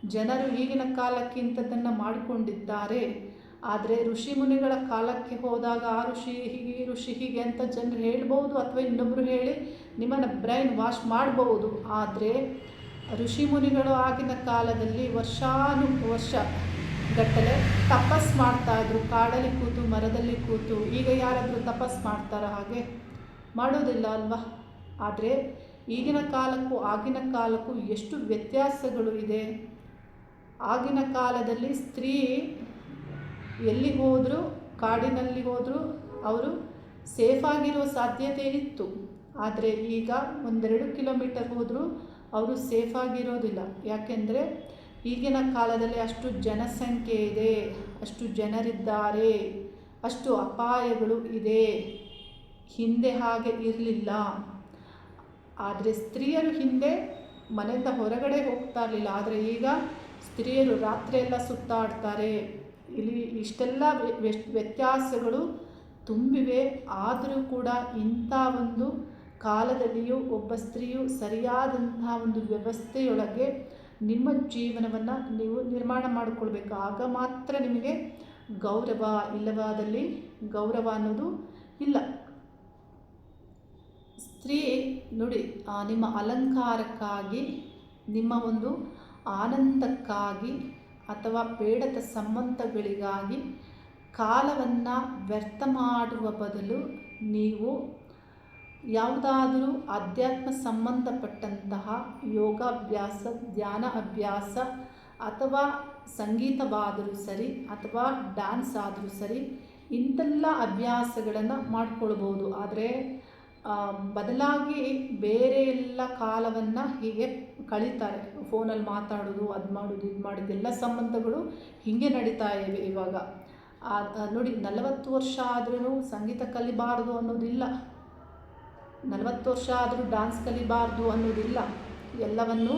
ಜನರು ಈಗಿನ ಕಾಲಕ್ಕೆ ಇಂಥದ್ದನ್ನು ಮಾಡಿಕೊಂಡಿದ್ದಾರೆ. ಆದರೆ ಋಷಿ ಮುನಿಗಳ ಕಾಲಕ್ಕೆ ಹೋದಾಗ ಆ ಋಷಿ ಹೀಗೆ ಋಷಿ ಹೀಗೆ ಅಂತ ಜನರು ಹೇಳ್ಬೋದು ಅಥವಾ ಇನ್ನೊಬ್ಬರು ಹೇಳಿ ನಿಮ್ಮನ್ನು ಬ್ರೈನ್ ವಾಶ್ ಮಾಡಬಹುದು. ಆದರೆ ಋಷಿ ಮುನಿಗಳು ಆಗಿನ ಕಾಲದಲ್ಲಿ ವರ್ಷಾನು ವರ್ಷ ಗಟ್ಟಲೆ ತಪಸ್ ಮಾಡ್ತಾಯಿದ್ರು ಕಾಡಲ್ಲಿ ಕೂತು, ಮರದಲ್ಲಿ ಕೂತು. ಈಗ ಯಾರಾದರೂ ತಪಸ್ ಮಾಡ್ತಾರ ಹಾಗೆ? ಮಾಡೋದಿಲ್ಲ ಅಲ್ವಾ? ಆದರೆ ಈಗಿನ ಕಾಲಕ್ಕೂ, ಆಗಿನ ಕಾಲಕ್ಕೂ ಎಷ್ಟು ವ್ಯತ್ಯಾಸಗಳು ಇದೆ. ಆಗಿನ ಕಾಲದಲ್ಲಿ ಸ್ತ್ರೀ ಎಲ್ಲಿ ಹೋದರೂ, ಕಾಡಿನಲ್ಲಿ ಹೋದರೂ, ಅವರು ಸೇಫಾಗಿರೋ ಸಾಧ್ಯತೆ ಇತ್ತು. ಆದರೆ ಈಗ ಒಂದೆರಡು ಕಿಲೋಮೀಟರ್ ಹೋದರೂ ಅವರು ಸೇಫಾಗಿರೋದಿಲ್ಲ ಯಾಕೆಂದರೆ ಈಗಿನ ಕಾಲದಲ್ಲಿ ಅಷ್ಟು ಜನಸಂಖ್ಯೆ ಇದೆ, ಅಷ್ಟು ಜನರಿದ್ದಾರೆ, ಅಷ್ಟು ಅಪಾಯಗಳು ಇದೆ. ಹಿಂದೆ ಹಾಗೆ ಇರಲಿಲ್ಲ. ಆದರೆ ಸ್ತ್ರೀಯರು ಹಿಂದೆ ಮನೆಯಿಂದ ಹೊರಗಡೆ ಹೋಗ್ತಾ ಇರಲಿಲ್ಲ. ಆದರೆ ಈಗ ಸ್ತ್ರೀಯರು ರಾತ್ರಿಯೆಲ್ಲ ಸುತ್ತಾಡ್ತಾರೆ ಇಲ್ಲಿ ಇಷ್ಟೆಲ್ಲ ವ್ಯತ್ಯಾಸಗಳು ತುಂಬಿವೆ. ಆದರೂ ಕೂಡ ಇಂಥ ಒಂದು ಕಾಲದಲ್ಲಿಯೂ ಒಬ್ಬ ಸ್ತ್ರೀಯು ಸರಿಯಾದಂತಹ ಒಂದು ವ್ಯವಸ್ಥೆಯೊಳಗೆ ನಿಮ್ಮ ಜೀವನವನ್ನು ನೀವು ನಿರ್ಮಾಣ ಮಾಡಿಕೊಳ್ಬೇಕು. ಆಗ ಮಾತ್ರ ನಿಮಗೆ ಗೌರವ ಇಲ್ಲವಾದಲ್ಲಿ ಗೌರವ ಅನ್ನೋದು ಇಲ್ಲ. ಸ್ತ್ರೀ, ನೋಡಿ ನಿಮ್ಮ ಅಲಂಕಾರಕ್ಕಾಗಿ, ನಿಮ್ಮ ಒಂದು ಆನಂದಕ್ಕಾಗಿ ಅಥವಾ ಬೇಡದ ಸಂಬಂಧಗಳಿಗಾಗಿ ಕಾಲವನ್ನು ವ್ಯರ್ಥ ಮಾಡುವ ಬದಲು ನೀವು ಯಾವುದಾದರೂ ಅಧ್ಯಾತ್ಮ ಸಂಬಂಧಪಟ್ಟಂತಹ ಯೋಗಾಭ್ಯಾಸ, ಧ್ಯಾನ ಅಭ್ಯಾಸ ಅಥವಾ ಸಂಗೀತವಾದರೂ ಸರಿ ಅಥವಾ ಡ್ಯಾನ್ಸ್ ಆದರೂ ಸರಿ ಇಂಥೆಲ್ಲ ಅಭ್ಯಾಸಗಳನ್ನು ಮಾಡಿಕೊಳ್ಬೋದು. ಆದರೆ ಬದಲಾಗಿ ಬೇರೆ ಎಲ್ಲ ಕಾಲವನ್ನು ಹೀಗೆ ಕಳೀತಾರೆ. ಫೋನಲ್ಲಿ ಮಾತಾಡೋದು, ಅದು ಮಾಡೋದು, ಇದು ಮಾಡೋದು, ಎಲ್ಲ ಸಂಬಂಧಗಳು ಹೀಗೆ ನಡೀತಾ ಇವೆ ಇವಾಗ. ನೋಡಿ, ನಲವತ್ತು ವರ್ಷ ಆದ್ರೂ ಸಂಗೀತ ಕಲಿಬಾರ್ದು ಅನ್ನೋದಿಲ್ಲ. ನಲವತ್ತು ವರ್ಷ ಆದರೂ ಡಾನ್ಸ್ ಕಲಿಬಾರ್ದು ಅನ್ನೋದಿಲ್ಲ. ಎಲ್ಲವನ್ನು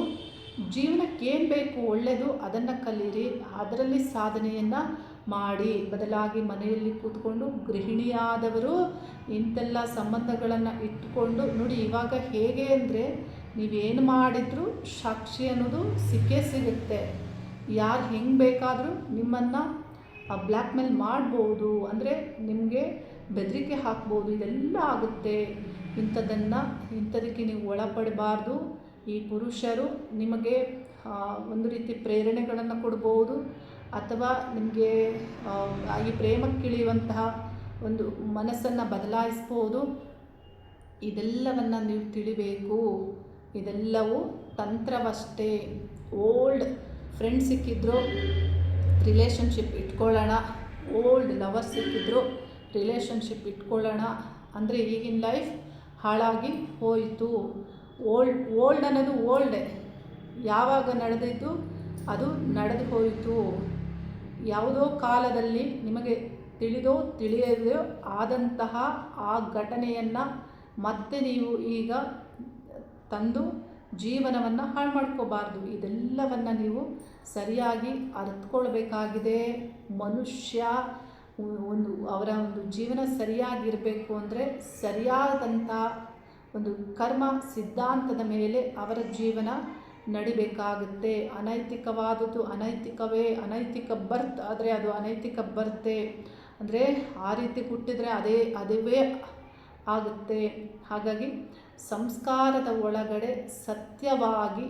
ಜೀವನಕ್ಕೆ ಏನು ಬೇಕು ಒಳ್ಳೆಯದು ಅದನ್ನು ಕಲೀರಿ, ಅದರಲ್ಲಿ ಸಾಧನೆಯನ್ನು ಮಾಡಿ. ಬದಲಾಗಿ ಮನೆಯಲ್ಲಿ ಕೂತ್ಕೊಂಡು ಗೃಹಿಣಿಯಾದವರು ಇಂಥೆಲ್ಲ ಸಂಬಂಧಗಳನ್ನು ಇಟ್ಟುಕೊಂಡು ನೋಡಿ ಇವಾಗ ಹೇಗೆ ಅಂದರೆ ನೀವೇನು ಮಾಡಿದರೂ ಸಾಕ್ಷಿ ಅನ್ನೋದು ಸಿಕ್ಕೇ ಸಿಗುತ್ತೆ. ಯಾರು ಹೆಂಗೆ ಬೇಕಾದರೂ ನಿಮ್ಮನ್ನು ಬ್ಲ್ಯಾಕ್ ಮೇಲ್ ಮಾಡ್ಬೋದು. ಅಂದರೆ ನಿಮಗೆ ಬೆದರಿಕೆ ಹಾಕ್ಬೋದು. ಇದೆಲ್ಲ ಆಗುತ್ತೆ. ಇಂಥದ್ದನ್ನು, ಇಂಥದಕ್ಕೆ ನೀವು ಒಳಪಡಬಾರ್ದು. ಈ ಪುರುಷರು ನಿಮಗೆ ಒಂದು ರೀತಿ ಪ್ರೇರಣೆಗಳನ್ನು ಕೊಡ್ಬೋದು. ಅಥವಾ ನಿಮಗೆ ಈ ಪ್ರೇಮಕ್ಕಿಳಿಯುವಂತಹ ಒಂದು ಮನಸ್ಸನ್ನು ಬದಲಾಯಿಸ್ಬೋದು. ಇದೆಲ್ಲವನ್ನು ನೀವು ತಿಳಿಬೇಕು. ಇದೆಲ್ಲವೂ ತಂತ್ರವಷ್ಟೇ. ಓಲ್ಡ್ ಫ್ರೆಂಡ್ ಸಿಕ್ಕಿದ್ರು ರಿಲೇಷನ್ಶಿಪ್ ಇಟ್ಕೊಳ್ಳೋಣ. ಓಲ್ಡ್ ಲವರ್ ಸಿಕ್ಕಿದ್ರು ರಿಲೇಷನ್ಶಿಪ್ ಇಟ್ಕೊಳ್ಳೋಣ. ಅಂದರೆ ಈಗಿನ ಲೈಫ್ ಹಾಳಾಗಿ ಹೋಯಿತು. ಓಲ್ಡ್ ಓಲ್ಡ್ ಅನ್ನೋದು ಓಲ್ಡೆ. ಯಾವಾಗ ನಡೆದಿತ್ತು ಅದು ನಡೆದು ಹೋಯಿತು. ಯಾವುದೋ ಕಾಲದಲ್ಲಿ ನಿಮಗೆ ತಿಳಿದೋ ತಿಳಿಯದೋ ಆದಂತಹ ಆ ಘಟನೆಯನ್ನು ಮತ್ತೆ ನೀವು ಈಗ ತಂದು ಜೀವನವನ್ನು ಹಾಳು ಮಾಡ್ಕೋಬಾರ್ದು. ಇದೆಲ್ಲವನ್ನು ನೀವು ಸರಿಯಾಗಿ ಅರ್ಥಕೊಳ್ಬೇಕಾಗಿದೆ ಮನುಷ್ಯ ಒಂದು ಅವರ ಒಂದು ಜೀವನ ಸರಿಯಾಗಿರಬೇಕು ಅಂದರೆ ಸರಿಯಾದಂಥ ಒಂದು ಕರ್ಮ ಸಿದ್ಧಾಂತದ ಮೇಲೆ ಅವರ ಜೀವನ ನಡಿಬೇಕಾಗುತ್ತೆ. ಅನೈತಿಕವಾದದ್ದು ಅನೈತಿಕವೇ, ಅನೈತಿಕ ಬರ್ತ್ ಆದರೆ ಅದು ಅನೈತಿಕ ಬರ್ತೆ. ಅಂದರೆ ಆ ರೀತಿ ಹುಟ್ಟಿದರೆ ಅದೇ, ಅದುವೇ ಆಗುತ್ತೆ. ಹಾಗಾಗಿ ಸಂಸ್ಕಾರದ ಒಳಗಡೆ ಸತ್ಯವಾಗಿ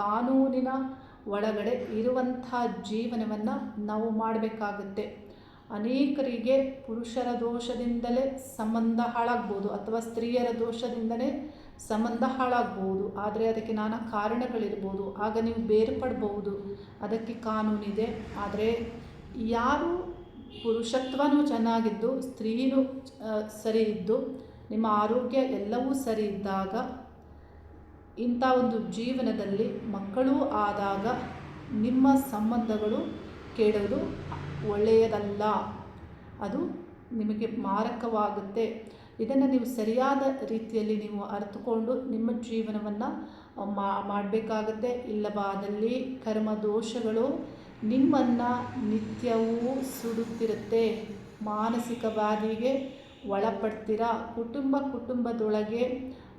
ಕಾನೂನಿನ ಒಳಗಡೆ ಇರುವಂಥ ಜೀವನವನ್ನು ನಾವು ಮಾಡಬೇಕಾಗುತ್ತೆ. ಅನೇಕರಿಗೆ ಪುರುಷರ ದೋಷದಿಂದಲೇ ಸಂಬಂಧ ಹಾಳಾಗ್ಬೋದು ಅಥವಾ ಸ್ತ್ರೀಯರ ದೋಷದಿಂದಲೇ ಸಂಬಂಧ ಹಾಳಾಗ್ಬೋದು. ಆದರೆ ಅದಕ್ಕೆ ನಾನಾ ಕಾರಣಗಳಿರ್ಬೋದು. ಆಗ ನೀವು ಬೇರ್ಪಡ್ಬೋದು ಅದಕ್ಕೆ ಕಾನೂನಿದೆ. ಆದರೆ ಯಾರು ಪುರುಷತ್ವನೂ ಚೆನ್ನಾಗಿದ್ದು, ಸ್ತ್ರೀನೂ ಸರಿ ಇದ್ದು ನಿಮ್ಮ ಆರೋಗ್ಯ ಎಲ್ಲವೂ ಸರಿ ಇದ್ದಾಗ ಇಂಥ ಒಂದು ಜೀವನದಲ್ಲಿ ಮಕ್ಕಳೂ ಆದಾಗ ನಿಮ್ಮ ಸಂಬಂಧಗಳು ಕೆಡೋದು ಒಳ್ಳೆಯದಲ್ಲ. ಅದು ನಿಮಗೆ ಮಾರಕವಾಗುತ್ತೆ. ಇದನ್ನು ನೀವು ಸರಿಯಾದ ರೀತಿಯಲ್ಲಿ ನೀವು ಅರ್ಥಕೊಂಡು ನಿಮ್ಮ ಜೀವನವನ್ನು ಮಾಡಬೇಕಾಗುತ್ತೆ. ಇಲ್ಲವಾದಲ್ಲಿ ಕರ್ಮ ದೋಷಗಳು ನಿಮ್ಮನ್ನು ನಿತ್ಯವೂ ಸುಡುತ್ತಿರುತ್ತೆ. ಮಾನಸಿಕ ಬಾಧೆಗೆ ಒಳಪಡ್ತೀರ? ಕುಟುಂಬ ಕುಟುಂಬದೊಳಗೆ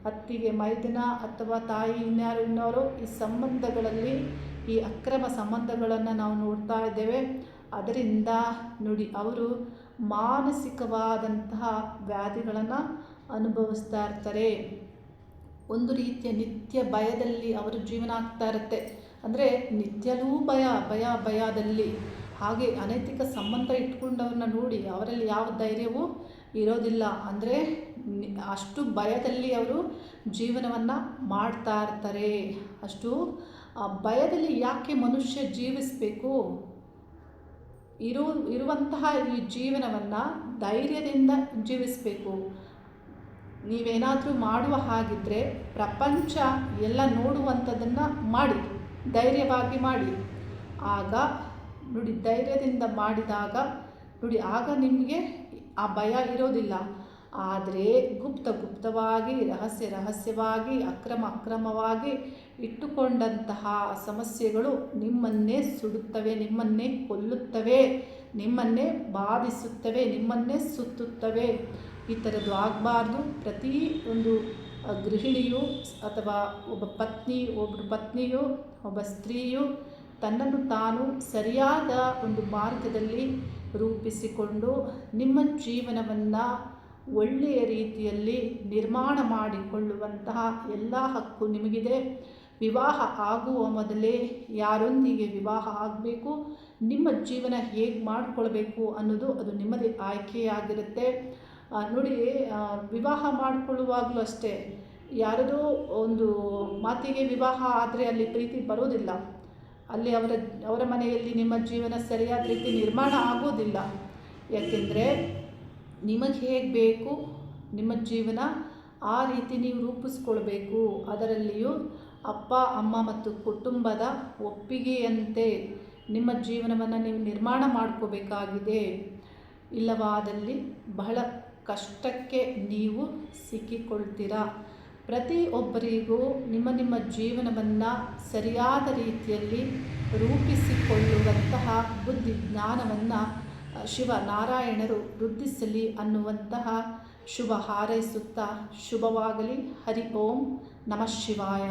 ಅತ್ತಿಗೆ ಮೈದಿನ ಅಥವಾ ತಾಯಿ ಇನ್ಯಾರು ಇನ್ನೋರು ಈ ಸಂಬಂಧಗಳಲ್ಲಿ ಈ ಅಕ್ರಮ ಸಂಬಂಧಗಳನ್ನು ನಾವು ನೋಡ್ತಾ ಇದ್ದೇವೆ. ಅದರಿಂದ ನೋಡಿ ಅವರು ಮಾನಸಿಕವಾದಂತಹ ವ್ಯಾಧಿಗಳನ್ನು ಅನುಭವಿಸ್ತಾ ಇರ್ತಾರೆ. ಒಂದು ರೀತಿಯ ನಿತ್ಯ ಭಯದಲ್ಲಿ ಅವರ ಜೀವನ ಆಗ್ತಾ ಇರುತ್ತೆ. ಅಂದರೆ ನಿತ್ಯಲೂ ಭಯ ಭಯ, ಭಯದಲ್ಲಿ. ಹಾಗೆ ಅನೈತಿಕ ಸಂಬಂಧ ಇಟ್ಕೊಂಡವ್ರನ್ನ ನೋಡಿ ಅವರಲ್ಲಿ ಯಾವ ಧೈರ್ಯವೂ ಇರೋದಿಲ್ಲ. ಅಂದರೆ ಅಷ್ಟು ಭಯದಲ್ಲಿ ಅವರು ಜೀವನವನ್ನು ಮಾಡ್ತಾ ಇರ್ತಾರೆ. ಅಷ್ಟು ಭಯದಲ್ಲಿ ಯಾಕೆ ಮನುಷ್ಯ ಜೀವಿಸಬೇಕು? ಇರೋ, ಇರುವಂತಹ ಈ ಜೀವನವನ್ನು ಧೈರ್ಯದಿಂದ ಜೀವಿಸಬೇಕು. ನೀವೇನಾದರೂ ಮಾಡುವ ಹಾಗಿದ್ದರೆ ಪ್ರಪಂಚ ಎಲ್ಲ ನೋಡುವಂಥದ್ದನ್ನು ಮಾಡಿ, ಧೈರ್ಯವಾಗಿ ಮಾಡಿ. ಆಗ ನೋಡಿ, ಧೈರ್ಯದಿಂದ ಮಾಡಿದಾಗ ನೋಡಿ, ಆಗ ನಿಮಗೆ ಆ ಭಯ ಇರೋದಿಲ್ಲ. ಆದರೆ ಗುಪ್ತ ಗುಪ್ತವಾಗಿ, ರಹಸ್ಯ ರಹಸ್ಯವಾಗಿ, ಅಕ್ರಮ ಅಕ್ರಮವಾಗಿ ಇಟ್ಟುಕೊಂಡಂತಹ ಸಮಸ್ಯೆಗಳು ನಿಮ್ಮನ್ನೇ ಸುಡುತ್ತವೆ, ನಿಮ್ಮನ್ನೇ ಕೊಲ್ಲುತ್ತವೆ, ನಿಮ್ಮನ್ನೇ ಬಾಧಿಸುತ್ತವೆ, ನಿಮ್ಮನ್ನೇ ಸುತ್ತುತ್ತವೆ. ಈ ಥರದ್ದು ಆಗಬಾರ್ದು. ಪ್ರತಿ ಒಂದು ಗೃಹಿಣಿಯು ಅಥವಾ ಒಬ್ಬ ಪತ್ನಿ ಒಬ್ಬರು ಪತ್ನಿಯು, ಒಬ್ಬ ಸ್ತ್ರೀಯು ತನ್ನನ್ನು ತಾನು ಸರಿಯಾದ ಒಂದು ಮಾರ್ಗದಲ್ಲಿ ರೂಪಿಸಿಕೊಂಡು ನಿಮ್ಮ ಜೀವನವನ್ನು ಒಳ್ಳೆಯ ರೀತಿಯಲ್ಲಿ ನಿರ್ಮಾಣ ಮಾಡಿಕೊಳ್ಳುವಂತಹ ಎಲ್ಲ ಹಕ್ಕು ನಿಮಗಿದೆ. ವಿವಾಹ ಆಗುವ ಮೊದಲೇ ಯಾರೊಂದಿಗೆ ವಿವಾಹ ಆಗಬೇಕು, ನಿಮ್ಮ ಜೀವನ ಹೇಗೆ ಮಾಡಿಕೊಳ್ಬೇಕು ಅನ್ನೋದು ಅದು ನಿಮ್ಮದೇ ಆಯ್ಕೆಯಾಗಿರುತ್ತೆ. ನೋಡಿ ವಿವಾಹ ಮಾಡಿಕೊಳ್ಳುವಾಗಲೂ ಅಷ್ಟೇ, ಯಾರದೋ ಒಂದು ಮಾತಿಗೆ ವಿವಾಹ ಆದರೆ ಅಲ್ಲಿ ಪ್ರೀತಿ ಬರೋದಿಲ್ಲ. ಅಲ್ಲಿ ಅವರ ಅವರ ಮನೆಯಲ್ಲಿ ನಿಮ್ಮ ಜೀವನ ಸರಿಯಾದ ರೀತಿ ನಿರ್ಮಾಣ ಆಗೋದಿಲ್ಲ. ಯಾಕೆಂದರೆ ನಿಮಗೆ ಹೇಗೆ ಬೇಕು? ನಿಮ್ಮ ಜೀವನ ಆ ರೀತಿ ನೀವು ರೂಪಿಸ್ಕೊಳ್ಬೇಕು. ಅದರಲ್ಲಿಯೂ ಅಪ್ಪ, ಅಮ್ಮ ಮತ್ತು ಕುಟುಂಬದ ಒಪ್ಪಿಗೆಯಂತೆ ನಿಮ್ಮ ಜೀವನವನ್ನು ನೀವು ನಿರ್ಮಾಣ ಮಾಡ್ಕೋಬೇಕಾಗಿದೆ. ಇಲ್ಲವಾದಲ್ಲಿ ಬಹಳ ಕಷ್ಟಕ್ಕೆ ನೀವು ಸಿಕ್ಕಿಕೊಳ್ತೀರಾ? ಪ್ರತಿಯೊಬ್ಬರಿಗೂ ನಿಮ್ಮ ನಿಮ್ಮ ಜೀವನವನ್ನು ಸರಿಯಾದ ರೀತಿಯಲ್ಲಿ ರೂಪಿಸಿಕೊಳ್ಳುವಂತಹ ಬುದ್ಧಿ ಶಿವ ನಾರಾಯಣರು ವೃದ್ಧಿಸಲಿ ಅನ್ನುವಂತಹ ಶುಭ ಹಾರೈಸುತ್ತಾ ಶುಭವಾಗಲಿ ಹರಿ ಓಂ ನಮಃ ಶಿವಾಯ.